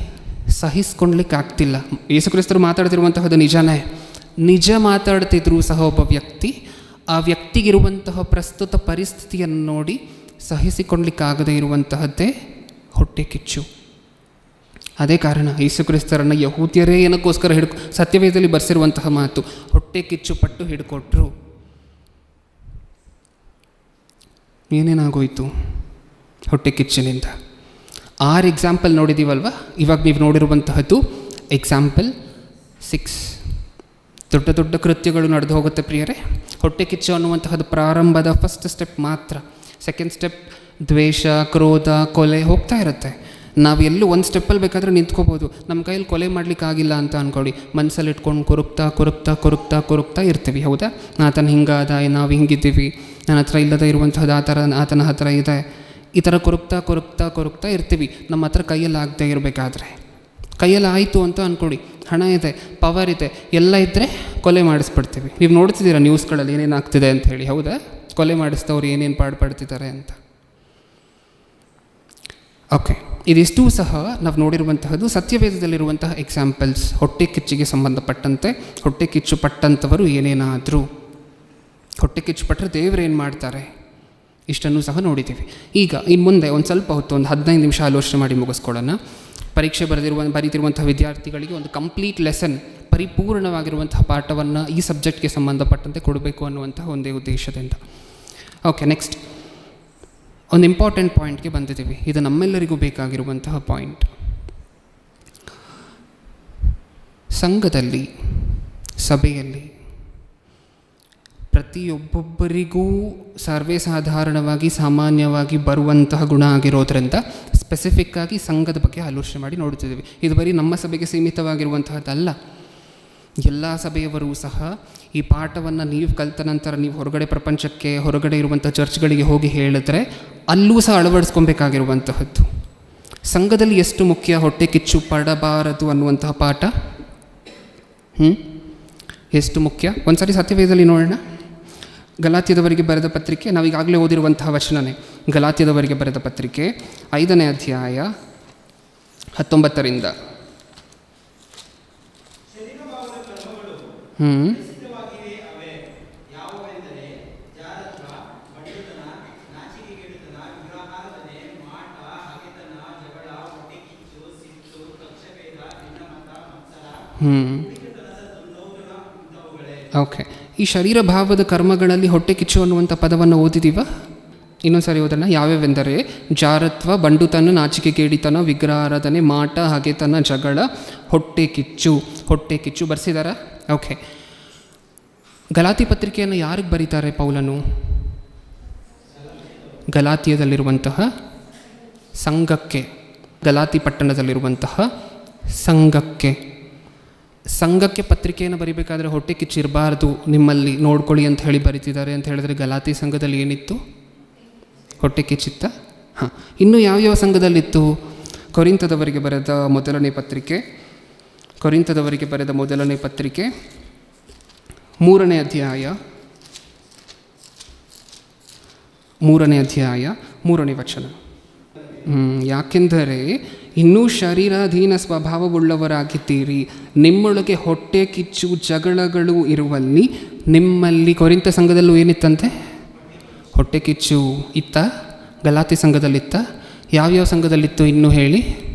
ಸಹಿಸ್ಕೊಳ್ಲಿಕ್ಕೆ ಆಗ್ತಿಲ್ಲ. ಯೇಸು ಕ್ರಿಸ್ತರು ಮಾತಾಡ್ತಿರುವಂತಹದ್ದು ನಿಜನೇ. ನಿಜ ಮಾತಾಡ್ತಿದ್ರು ಸಹ ಒಬ್ಬ ವ್ಯಕ್ತಿ ಆ ವ್ಯಕ್ತಿಗಿರುವಂತಹ ಪ್ರಸ್ತುತ ಪರಿಸ್ಥಿತಿಯನ್ನು ನೋಡಿ ಸಹಿಸಿಕೊಳ್ಳಿಕ್ಕಾಗದೇ ಇರುವಂತಹದ್ದೇ ಹೊಟ್ಟೆ ಕಿಚ್ಚು. ಅದೇ ಕಾರಣ ಯೇಸು ಕ್ರಿಸ್ತರನ್ನು ಯಹೂದ್ಯರೇ ಏನಕ್ಕೋಸ್ಕರ ಹಿಡ್ಕೊ, ಸತ್ಯವೇದದಲ್ಲಿ ಬರೆಸಿರುವಂತಹ ಮಾತು, ಹೊಟ್ಟೆ ಕಿಚ್ಚು ಪಟ್ಟು ಹಿಡ್ಕೊಟ್ರು. ಏನೇನಾಗೋಯ್ತು? ಹೊಟ್ಟೆ ಕಿಚ್ಚಿನಿಂದ. ಆರು ಎಕ್ಸಾಂಪಲ್ ನೋಡಿದ್ದೀವಲ್ವ ಇವಾಗ ನೀವು ನೋಡಿರುವಂತಹದ್ದು ಎಕ್ಸಾಂಪಲ್ ಸಿಕ್ಸ್ ದೊಡ್ಡ ದೊಡ್ಡ ಕೃತ್ಯಗಳು ನಡೆದು ಹೋಗುತ್ತೆ ಪ್ರಿಯರೇ. ಹೊಟ್ಟೆ ಕಿಚ್ಚು ಅನ್ನುವಂತಹದ್ದು ಪ್ರಾರಂಭದ ಫಸ್ಟ್ ಸ್ಟೆಪ್ ಮಾತ್ರ. ಸೆಕೆಂಡ್ ಸ್ಟೆಪ್ ದ್ವೇಷ, ಕ್ರೋಧ, ಕೊಲೆ ಹೋಗ್ತಾ ಇರುತ್ತೆ. ನಾವು ಎಲ್ಲೂ ಒಂದು ಸ್ಟೆಪ್ಪಲ್ಲಿ ಬೇಕಾದರೆ ನಿಂತ್ಕೋಬೋದು. ನಮ್ಮ ಕೈಯಲ್ಲಿ ಕೊಲೆ ಮಾಡಲಿಕ್ಕಾಗಿಲ್ಲ ಅಂತ ಅಂದ್ಕೊಳ್ಳಿ ಮನಸ್ಸಲ್ಲಿ ಇಟ್ಕೊಂಡು ಕೊರುಕ್ತಾ ಕೊರುಕ್ತಾ ಕೊರುಕ್ತಾ ಕೊರುಕ್ತಾ ಇರ್ತೀವಿ, ಹೌದಾ? ಆತನ ಹಿಂಗಾದ ನಾವು ಹಿಂಗಿದ್ದೀವಿ. ನನ್ನ ಹತ್ರ ಇಲ್ಲದೆ ಇರುವಂಥದ್ದು ಆ ಥರ ಆತನ ಹತ್ರ ಇದೆ. ಈ ಥರ ಕೊರುಕ್ತಾ ಕೊರುಕ್ತಾ ಕೊರುಕ್ತಾ ಇರ್ತೀವಿ. ನಮ್ಮ ಹತ್ರ ಕೈಯಲ್ಲಿ ಆಗದೆ ಇರಬೇಕಾದ್ರೆ. ಕೈಯಲ್ಲಿ ಆಯಿತು ಅಂತ ಅಂದ್ಕೊಳ್ಳಿ ಹಣ ಇದೆ ಪವರ್ ಇದೆ, ಎಲ್ಲ ಇದ್ದರೆ ಕೊಲೆ ಮಾಡಿಸ್ಬಿಡ್ತೀವಿ. ನೀವು ನೋಡ್ತಿದ್ದೀರಾ ನ್ಯೂಸ್ಗಳಲ್ಲಿ ಏನೇನು ಆಗ್ತಿದೆ ಅಂತ ಹೇಳಿ, ಹೌದಾ? ಕೊಲೆ ಮಾಡಿಸ್ದವ್ರು ಏನೇನು ಪಾಡ್ಪಡ್ತಿದ್ದಾರೆ ಅಂತ. ಓಕೆ ಇದಿಷ್ಟೂ ಸಹ ನಾವು ನೋಡಿರುವಂತಹದ್ದು ಸತ್ಯವೇದದಲ್ಲಿರುವಂತಹ ಎಕ್ಸಾಂಪಲ್ಸ್ ಹೊಟ್ಟೆ ಕಿಚ್ಚಿಗೆ ಸಂಬಂಧಪಟ್ಟಂತೆ ಹೊಟ್ಟೆ ಕಿಚ್ಚು ಪಟ್ಟಂಥವರು ಏನೇನಾದರೂ. ಹೊಟ್ಟೆ ಕಿಚ್ಚು ಪಟ್ಟರೆ ದೇವರು ಏನು ಮಾಡ್ತಾರೆ? ಇಷ್ಟನ್ನು ಸಹ ನೋಡಿದ್ದೀವಿ. ಈಗ ಇನ್ನು ಮುಂದೆ ಒಂದು ಸ್ವಲ್ಪ ಹೊತ್ತು, ಒಂದು ಹದಿನೈದು ನಿಮಿಷ ಆಲೋಚನೆ ಮಾಡಿ ಮುಗಿಸ್ಕೊಳ್ಳೋಣ. ಪರೀಕ್ಷೆ ಬರೆದಿರುವ ಬರೀತಿರುವಂಥ ವಿದ್ಯಾರ್ಥಿಗಳಿಗೆ ಒಂದು ಕಂಪ್ಲೀಟ್ ಲೆಸನ್ ಪರಿಪೂರ್ಣವಾಗಿರುವಂತಹ ಪಾಠವನ್ನು ಈ ಸಬ್ಜೆಕ್ಟ್ಗೆ ಸಂಬಂಧಪಟ್ಟಂತೆ ಕೊಡಬೇಕು ಅನ್ನುವಂತಹ ಒಂದೇ ಉದ್ದೇಶದಿಂದ. ಓಕೆ ನೆಕ್ಸ್ಟ್ ಒಂದು ಇಂಪಾರ್ಟೆಂಟ್ ಪಾಯಿಂಟ್ಗೆ ಬಂದಿದ್ದೀವಿ. ಇದು ನಮ್ಮೆಲ್ಲರಿಗೂ ಬೇಕಾಗಿರುವಂತಹ ಪಾಯಿಂಟ್ ಸಂಘದಲ್ಲಿ, ಸಭೆಯಲ್ಲಿ ಪ್ರತಿಯೊಬ್ಬೊಬ್ಬರಿಗೂ ಸರ್ವೇ ಸಾಧಾರಣವಾಗಿ ಸಾಮಾನ್ಯವಾಗಿ ಬರುವಂತಹ ಗುಣ ಆಗಿರೋದ್ರಿಂದ ಸ್ಪೆಸಿಫಿಕ್ಕಾಗಿ ಸಂಘದ ಬಗ್ಗೆ ಆಲೋಚನೆ ಮಾಡಿ ನೋಡುತ್ತಿದ್ದೀವಿ ಇದು ಬರೀ ನಮ್ಮ ಸಭೆಗೆ ಸೀಮಿತವಾಗಿರುವಂತಹದ್ದಲ್ಲ. ಎಲ್ಲ ಸಭೆಯವರೂ ಸಹ ಈ ಪಾಠವನ್ನು ನೀವು ಕಲಿತ ನಂತರ ನೀವು ಹೊರಗಡೆ ಪ್ರಪಂಚಕ್ಕೆ, ಹೊರಗಡೆ ಇರುವಂಥ ಚರ್ಚ್ಗಳಿಗೆ ಹೋಗಿ ಹೇಳಿದ್ರೆ ಅಲ್ಲೂ ಸಹ ಅಳವಡಿಸ್ಕೊಬೇಕಾಗಿರುವಂತಹದ್ದು. ಸಂಘದಲ್ಲಿ ಎಷ್ಟು ಮುಖ್ಯ ಹೊಟ್ಟೆ ಕಿಚ್ಚು ಪಡಬಾರದು ಅನ್ನುವಂತಹ ಪಾಠ? ಹ್ಞೂ ಎಷ್ಟು ಮುಖ್ಯ? ಒಂದ್ಸರಿ ಸತ್ಯವೇದದಲ್ಲಿ ನೋಡೋಣ. ಗಲಾತ್ಯದವರಿಗೆ ಬರೆದ ಪತ್ರಿಕೆ ನಾವೀಗಾಗಲೇ ಓದಿರುವಂತಹ ವಚನನೇ. ಗಲಾತ್ಯದವರಿಗೆ ಬರೆದ ಪತ್ರಿಕೆ, ಐದನೇ ಅಧ್ಯಾಯ ಹತ್ತೊಂಬತ್ತರಿಂದ. ಹ್ಞೂ ಓಕೆ ಈ ಶರೀರ ಭಾವದ ಕರ್ಮಗಳಲ್ಲಿ ಹೊಟ್ಟೆ ಕಿಚ್ಚು ಅನ್ನುವಂಥ ಪದವನ್ನು ಓದಿದೀವ? ಇನ್ನೊಂದು ಸಾರಿ ಓದೋಣ. ಯಾವ್ಯಾವೆಂದರೆ ಜಾರತ್ವ, ಬಂಡುತನ, ನಾಚಿಕೆ, ಕೇಡಿತನ ವಿಗ್ರಹಾರಾಧನೆ ಮಾಟ, ಹಾಗೆತನ, ಜಗಳ, ಹೊಟ್ಟೆ ಕಿಚ್ಚು. ಹೊಟ್ಟೆ ಕಿಚ್ಚು ಬರ್ಸಿದಾರ? ಓಕೆ ಗಲಾತಿ ಪತ್ರಿಕೆಯನ್ನು ಯಾರಿಗೆ ಬರೀತಾರೆ ಪೌಲನು? ಗಲಾತಿಯದಲ್ಲಿರುವಂತಹ ಸಂಘಕ್ಕೆ, ಗಲಾತಿ ಪಟ್ಟಣದಲ್ಲಿರುವಂತಹ ಸಂಘಕ್ಕೆ. ಸಂಘಕ್ಕೆ ಪತ್ರಿಕೆಯನ್ನು ಬರಿಬೇಕಾದ್ರೆ ಹೊಟ್ಟೆ ಕಿಚ್ಚಿರಬಾರ್ದು ನಿಮ್ಮಲ್ಲಿ ನೋಡ್ಕೊಳ್ಳಿ ಅಂತ ಹೇಳಿ ಬರಿತಿದ್ದಾರೆ ಅಂತ ಹೇಳಿದ್ರೆ ಗಲಾತಿ ಸಂಘದಲ್ಲಿ ಏನಿತ್ತು? ಹೊಟ್ಟೆ ಕಿಚ್ಚಿತ್ತ? ಹಾಂ. ಇನ್ನು ಯಾವ್ಯಾವ ಸಂಘದಲ್ಲಿತ್ತು? ಕೊರಿಂತದವರಿಗೆ ಬರೆದ ಮೊದಲನೇ ಪತ್ರಿಕೆ ಕೊರಿಂತದವರಿಗೆ ಬರೆದ ಮೊದಲನೇ ಪತ್ರಿಕೆ, ಮೂರನೇ ಅಧ್ಯಾಯ ಮೂರನೇ ಅಧ್ಯಾಯ, ಮೂರನೇ ವಚನ. ಯಾಕೆಂದರೆ ಇನ್ನೂ ಶರೀರಾಧೀನ ಸ್ವಭಾವವುಳ್ಳವರಾಗಿದ್ದೀರಿ. ನಿಮ್ಮೊಳಗೆ ಹೊಟ್ಟೆ ಕಿಚ್ಚು ಜಗಳಗಳು ಇರುವಲ್ಲಿ ನಿಮ್ಮಲ್ಲಿ ಕೊರಿಂತ ಸಂಘದಲ್ಲೂ ಏನಿತ್ತಂತೆ? ಹೊಟ್ಟೆ ಕಿಚ್ಚು ಇತ್ತ? ಗಲಾತಿ ಸಂಘದಲ್ಲಿತ್ತ? ಯಾವ್ಯಾವ ಸಂಘದಲ್ಲಿತ್ತು ಇನ್ನೂ ಹೇಳಿ?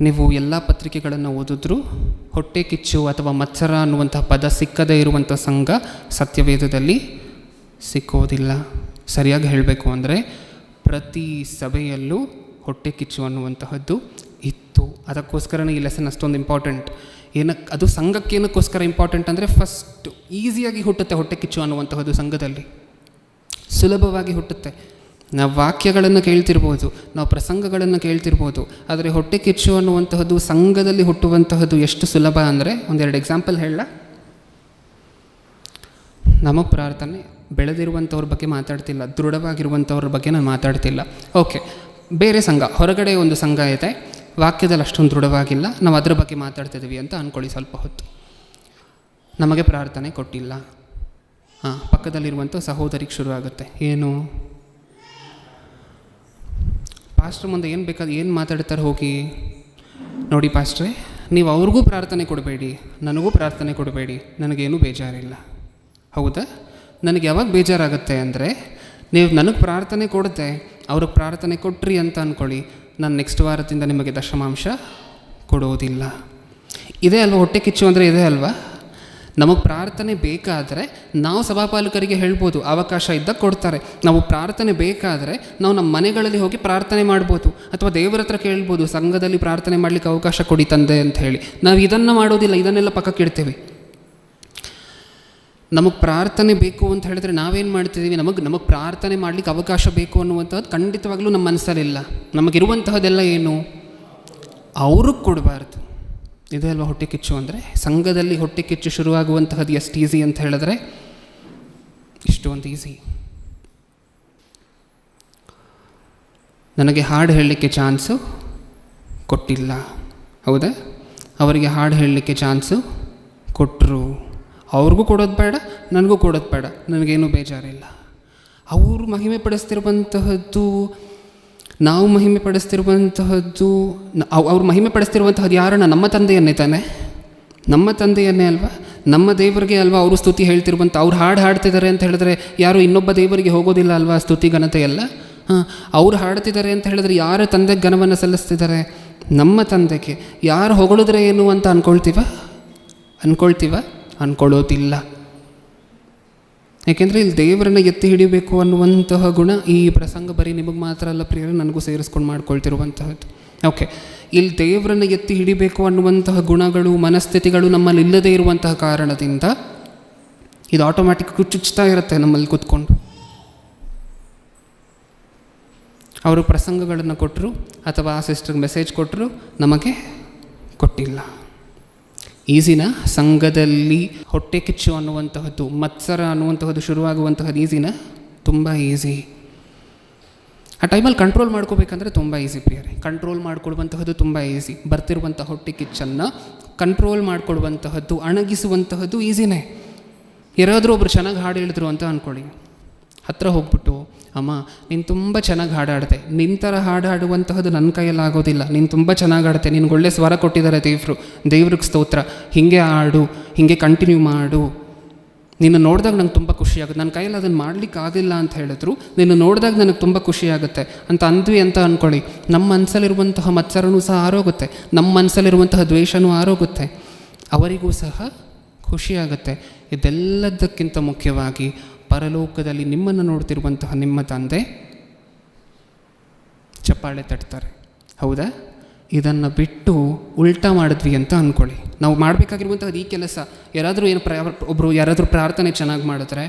ನೀವು ಎಲ್ಲ ಪತ್ರಿಕೆಗಳನ್ನು ಓದಿದ್ರು ಹೊಟ್ಟೆ ಕಿಚ್ಚು ಅಥವಾ ಮತ್ಸರ ಅನ್ನುವಂಥ ಪದ ಸಿಕ್ಕದೇ ಇರುವಂಥ ಸಂಘ ಸತ್ಯವೇದದಲ್ಲಿ ಸಿಕ್ಕೋದಿಲ್ಲ. ಸರಿಯಾಗಿ ಹೇಳಬೇಕು ಅಂದರೆ ಪ್ರತಿ ಸಭೆಯಲ್ಲೂ ಹೊಟ್ಟೆ ಕಿಚ್ಚು ಅನ್ನುವಂತಹದ್ದು ಇತ್ತು. ಅದಕ್ಕೋಸ್ಕರನೇ ಈ ಲೆಸನ್ ಅಷ್ಟೊಂದು ಇಂಪಾರ್ಟೆಂಟ್ ಏನಕ್ಕೆ ಅದು ಸಂಘಕ್ಕೆ ಏನಕ್ಕೋಸ್ಕರ ಇಂಪಾರ್ಟೆಂಟ್ ಅಂದರೆ ಫಸ್ಟ್ ಈಸಿಯಾಗಿ ಹುಟ್ಟುತ್ತೆ ಹೊಟ್ಟೆ ಕಿಚ್ಚು ಅನ್ನುವಂತಹದ್ದು ಸಂಘದಲ್ಲಿ. ಸುಲಭವಾಗಿ ಹುಟ್ಟುತ್ತೆ. ನಾವು ವಾಕ್ಯಗಳನ್ನು ಕೇಳ್ತಿರ್ಬೋದು, ನಾವು ಪ್ರಸಂಗಗಳನ್ನು ಕೇಳ್ತಿರ್ಬೋದು, ಆದರೆ ಹೊಟ್ಟೆ ಕಿಚ್ಚು ಅನ್ನುವಂತಹದ್ದು ಸಂಘದಲ್ಲಿ ಹುಟ್ಟುವಂತಹದ್ದು ಎಷ್ಟು ಸುಲಭ ಅಂದರೆ ಒಂದೆರಡು ಎಕ್ಸಾಂಪಲ್ ಹೇಳ ನಮ್ಮ ಪ್ರಾರ್ಥನೆ. ಬೆಳೆದಿರುವಂಥವ್ರ ಬಗ್ಗೆ ಮಾತಾಡ್ತಿಲ್ಲ, ದೃಢವಾಗಿರುವಂಥವ್ರ ಬಗ್ಗೆ ನಾನು ಮಾತಾಡ್ತಿಲ್ಲ. ಓಕೆ ಬೇರೆ ಸಂಘ, ಹೊರಗಡೆ ಒಂದು ಸಂಘ ಇದೆ. ವಾಕ್ಯದಲ್ಲಿ ಅಷ್ಟೊಂದು ದೃಢವಾಗಿಲ್ಲ. ನಾವು ಅದರ ಬಗ್ಗೆ ಮಾತಾಡ್ತಿದ್ದೀವಿ ಅಂತ ಅಂದ್ಕೊಳ್ಳಿ ಸ್ವಲ್ಪ ಹೊತ್ತು. ನಮಗೆ ಪ್ರಾರ್ಥನೆ ಕೊಟ್ಟಿಲ್ಲ. ಹಾಂ, ಪಕ್ಕದಲ್ಲಿರುವಂಥ ಸಹೋದರಿಗೆ ಶುರು ಆಗುತ್ತೆ ಏನು? ಪಾಸ್ಟ್ರ್ ಮುಂದೆ ಏನು ಬೇಕಾದ್ರೆ ಏನು ಮಾತಾಡ್ತಾರೆ ಹೋಗಿ? ನೋಡಿ ಪಾಸ್ಟ್ರೆ, ನೀವು ಅವ್ರಿಗೂ ಪ್ರಾರ್ಥನೆ ಕೊಡಬೇಡಿ, ನನಗೂ ಪ್ರಾರ್ಥನೆ ಕೊಡಬೇಡಿ, ನನಗೇನು ಬೇಜಾರಿಲ್ಲ. ಹೌದಾ? ನನಗೆ ಯಾವಾಗ ಬೇಜಾರಾಗುತ್ತೆ ಅಂದರೆ, ನೀವು ನನಗೆ ಪ್ರಾರ್ಥನೆ ಕೊಡುತ್ತೆ, ಅವ್ರಿಗೆ ಪ್ರಾರ್ಥನೆ ಕೊಟ್ರಿ ಅಂತ ಅಂದ್ಕೊಳ್ಳಿ ನಾನು ನೆಕ್ಸ್ಟ್ ವಾರದಿಂದ ನಿಮಗೆ ದಶಮಾಂಶ ಕೊಡುವುದಿಲ್ಲ ಇದೇ ಅಲ್ವಾ? ಹೊಟ್ಟೆ ಕಿಚ್ಚು ಅಂದರೆ ಇದೇ ಅಲ್ವಾ? ನಮಗೆ ಪ್ರಾರ್ಥನೆ ಬೇಕಾದರೆ ನಾವು ಸಭಾಪಾಲಕರಿಗೆ ಹೇಳ್ಬೋದು, ಅವಕಾಶ ಇದ್ದಾಗ ಕೊಡ್ತಾರೆ. ನಾವು ಪ್ರಾರ್ಥನೆ ಬೇಕಾದರೆ ನಾವು ನಮ್ಮ ಮನೆಗಳಲ್ಲಿ ಹೋಗಿ ಪ್ರಾರ್ಥನೆ ಮಾಡ್ಬೋದು, ಅಥವಾ ದೇವರ ಹತ್ರ ಕೇಳ್ಬೋದು, ಸಂಘದಲ್ಲಿ ಪ್ರಾರ್ಥನೆ ಮಾಡಲಿಕ್ಕೆ ಅವಕಾಶ ಕೊಡಿ ತಂದೆ ಅಂತ ಹೇಳಿ. ನಾವು ಇದನ್ನು ಮಾಡೋದಿಲ್ಲ, ಇದನ್ನೆಲ್ಲ ಪಕ್ಕಕ್ಕೆ ಇಡ್ತೇವೆ ನಮಗೆ ಪ್ರಾರ್ಥನೆ ಬೇಕು ಅಂತ ಹೇಳಿದ್ರೆ ನಾವೇನು ಮಾಡ್ತಿದ್ದೀವಿ ನಮಗೆ ನಮಗೆ ಪ್ರಾರ್ಥನೆ ಮಾಡಲಿಕ್ಕೆ ಅವಕಾಶ ಬೇಕು ಅನ್ನುವಂಥದ್ದು ಖಂಡಿತವಾಗ್ಲೂ ನಮ್ಮ ಮನಸ್ಸಲ್ಲಿಲ್ಲ. ನಮಗಿರುವಂತಹದ್ದೆಲ್ಲ ಏನು? ಅವ್ರಿಗೆ ಕೊಡಬಾರ್ದು. ಇದೇ ಅಲ್ವಾ ಹೊಟ್ಟೆ ಕಿಚ್ಚು ಅಂದರೆ? ಸಂಘದಲ್ಲಿ ಹೊಟ್ಟೆ ಕಿಚ್ಚು ಶುರುವಾಗುವಂತಹದ್ದು ಎಷ್ಟು ಈಸಿ ಅಂತ ಹೇಳಿದ್ರೆ ಇಷ್ಟೊಂದು ಈಸಿ. ನನಗೆ ಹಾಡು ಹೇಳಲಿಕ್ಕೆ ಚಾನ್ಸು ಕೊಟ್ಟಿಲ್ಲ. ಹೌದಾ? ಅವರಿಗೆ ಹಾಡು ಹೇಳಲಿಕ್ಕೆ ಚಾನ್ಸು ಕೊಟ್ಟರು ಅವ್ರಿಗೂ ಕೊಡೋದು ಬೇಡ, ನನಗೂ ಕೊಡೋದು ಬೇಡ, ನನಗೇನು ಬೇಜಾರಿಲ್ಲ. ಅವರು ಮಹಿಮೆ ಪಡಿಸ್ತಿರುವಂತಹದ್ದು, ನಾವು ಮಹಿಮೆ ಪಡಿಸ್ತಿರುವಂತಹದ್ದು ಅವ್ರು ಮಹಿಮೆ ಪಡಿಸ್ತಿರುವಂತಹದ್ದು ಯಾರನ್ನ ನಮ್ಮ ತಂದೆಯನ್ನೇ ತಾನೆ? ನಮ್ಮ ತಂದೆಯನ್ನೇ ಅಲ್ವಾ? ನಮ್ಮ ದೇವರಿಗೆ ಅಲ್ವಾ ಅವರು ಸ್ತುತಿ ಹೇಳ್ತಿರುವಂಥ ಅವ್ರು ಹಾಡು ಹಾಡ್ತಿದ್ದಾರೆ ಅಂತ ಹೇಳಿದ್ರೆ ಯಾರು ಇನ್ನೊಬ್ಬ ದೇವರಿಗೆ ಹೋಗೋದಿಲ್ಲ ಅಲ್ವಾ ಸ್ತುತಿ ಘನತೆ ಎಲ್ಲ? ಹಾಂ, ಅವ್ರು ಹಾಡ್ತಿದ್ದಾರೆ ಅಂತ ಹೇಳಿದ್ರೆ ಯಾರ ತಂದೆಗೆ ಘನವನ್ನು ಸಲ್ಲಿಸ್ತಿದ್ದಾರೆ? ನಮ್ಮ ತಂದೆಗೆ. ಯಾರು ಹೊಗಳಿದ್ರೆ ಏನು ಅಂತ ಅಂದ್ಕೊಳ್ತೀವ ಅಂದ್ಕೊಳ್ತೀವ ಅಂದ್ಕೊಳ್ಳೋದಿಲ್ಲ ಯಾಕೆಂದರೆ ಇಲ್ಲಿ ದೇವರನ್ನು ಎತ್ತಿ ಹಿಡಿಬೇಕು ಅನ್ನುವಂತಹ ಗುಣ ಈ ಪ್ರಸಂಗ ಬರೀ ನಿಮಗೆ ಮಾತ್ರ ಅಲ್ಲ ಪ್ರಿಯರೇ, ನನಗೂ ಸೇರಿಸ್ಕೊಂಡು ಮಾಡ್ಕೊಳ್ತಿರುವಂತಹದ್ದು. ಓಕೆ ಇಲ್ಲಿ ದೇವರನ್ನು ಎತ್ತಿ ಹಿಡಿಬೇಕು ಅನ್ನುವಂತಹ ಗುಣಗಳು, ಮನಸ್ಥಿತಿಗಳು ನಮ್ಮಲ್ಲಿ ಇಲ್ಲದೇ ಇರುವಂತಹ ಕಾರಣದಿಂದ ಇದು ಆಟೋಮ್ಯಾಟಿಕ್ ಚುಚ್ಚುತ್ತಾ ಇರುತ್ತೆ ನಮ್ಮಲ್ಲಿ ಕೂತ್ಕೊಂಡು. ಅವರು ಪ್ರಸಂಗಗಳನ್ನು ಕೊಟ್ಟರು ಅಥವಾ ಆ ಸಿಸ್ಟರ್ಗೆ ಮೆಸೇಜ್ ಕೊಟ್ಟರು ನಮಗೆ ಕೊಟ್ಟಿಲ್ಲ. ಈಸಿನ? ಸಂಘದಲ್ಲಿ ಹೊಟ್ಟೆ ಕಿಚ್ಚು ಅನ್ನುವಂತಹದ್ದು, ಮತ್ಸರ ಅನ್ನುವಂತಹದ್ದು ಶುರುವಾಗುವಂತಹದ್ದು ಈಸಿನ? ತುಂಬ ಈಸಿ. ಆ ಟೈಮಲ್ಲಿ ಕಂಟ್ರೋಲ್ ಮಾಡ್ಕೋಬೇಕಂದ್ರೆ ತುಂಬ ಈಸಿ ಪ್ರಿಯರೇ. ಕಂಟ್ರೋಲ್ ಮಾಡ್ಕೊಳ್ಳುವಂತಹದ್ದು ತುಂಬ ಈಸಿ. ಬರ್ತಿರುವಂಥ ಹೊಟ್ಟೆ ಕಿಚ್ಚನ್ನು ಕಂಟ್ರೋಲ್ ಮಾಡ್ಕೊಳ್ಳುವಂತಹದ್ದು, ಅಣಗಿಸುವಂತಹದ್ದು ಈಸಿನೇ. ಯಾರಾದರೂ ಒಬ್ರು ಚೆನ್ನಾಗಿ ಹಾಡು ಹೇಳಿದ್ರು ಅಂತ ಅಂದ್ಕೊಳ್ಳಿ ಹತ್ರ ಹೋಗ್ಬಿಟ್ಟು, ಅಮ್ಮ, ನೀನು ತುಂಬ ಚೆನ್ನಾಗಿ ಹಾಡಾಡ್ತೆ ನಿನ್ನ ಥರ ಹಾಡು ಹಾಡುವಂತಹದ್ದು ನನ್ನ ಕೈಯಲ್ಲಿ ಆಗೋದಿಲ್ಲ. ನೀನು ತುಂಬ ಚೆನ್ನಾಗಿ ಆಡ್ತೆ ನಿನ್ಗೆ ಒಳ್ಳೆ ಸ್ವರ ಕೊಟ್ಟಿದ್ದಾರೆ ದೇವರು, ದೇವ್ರಿಗೆ ಸ್ತೋತ್ರ. ಹೀಗೆ ಹಾಡು, ಹೀಗೆ ಕಂಟಿನ್ಯೂ ಮಾಡು. ನಿನ್ನ ನೋಡಿದಾಗ ನಂಗೆ ತುಂಬ ಖುಷಿ ಆಗುತ್ತೆ. ನನ್ನ ಕೈಯಲ್ಲಿ ಅದನ್ನು ಮಾಡ್ಲಿಕ್ಕೆ ಆಗಿಲ್ಲ ಅಂತ ಹೇಳಿದ್ರು. ನಿನ್ನ ನೋಡಿದಾಗ ನನಗೆ ತುಂಬ ಖುಷಿ ಆಗುತ್ತೆ. ಅಂತ ಅಂದ್ವಿ ಅಂತ ಅಂದ್ಕೊಳ್ಳಿ ನಮ್ಮ ಮನಸ್ಸಲ್ಲಿರುವಂತಹ ಮತ್ಸರನೂ ಸಹ ಆರೋಗುತ್ತೆ ನಮ್ಮ ಮನಸ್ಸಲ್ಲಿರುವಂತಹ ದ್ವೇಷನೂ ಆರೋಗುತ್ತೆ ಅವರಿಗೂ ಸಹ ಖುಷಿಯಾಗುತ್ತೆ ಇದೆಲ್ಲದಕ್ಕಿಂತ ಮುಖ್ಯವಾಗಿ ಪರಲೋಕದಲ್ಲಿ ನಿಮ್ಮನ್ನು ನೋಡ್ತಿರುವಂತಹ ನಿಮ್ಮ ತಂದೆ ಚಪ್ಪಾಳೆ ತಟ್ತಾರೆ. ಹೌದಾ? ಇದನ್ನು ಬಿಟ್ಟು ಉಲ್ಟಾ ಮಾಡಿದ್ವಿ ಅಂತ ಅಂದ್ಕೊಳ್ಳಿ ನಾವು ಮಾಡಬೇಕಾಗಿರುವಂಥದ್ದು ಈ ಕೆಲಸ. ಯಾರಾದರೂ ಏನು ಪ್ರ ಒಬ್ಬರು ಯಾರಾದರೂ ಪ್ರಾರ್ಥನೆ ಚೆನ್ನಾಗಿ ಮಾಡಿದ್ರೆ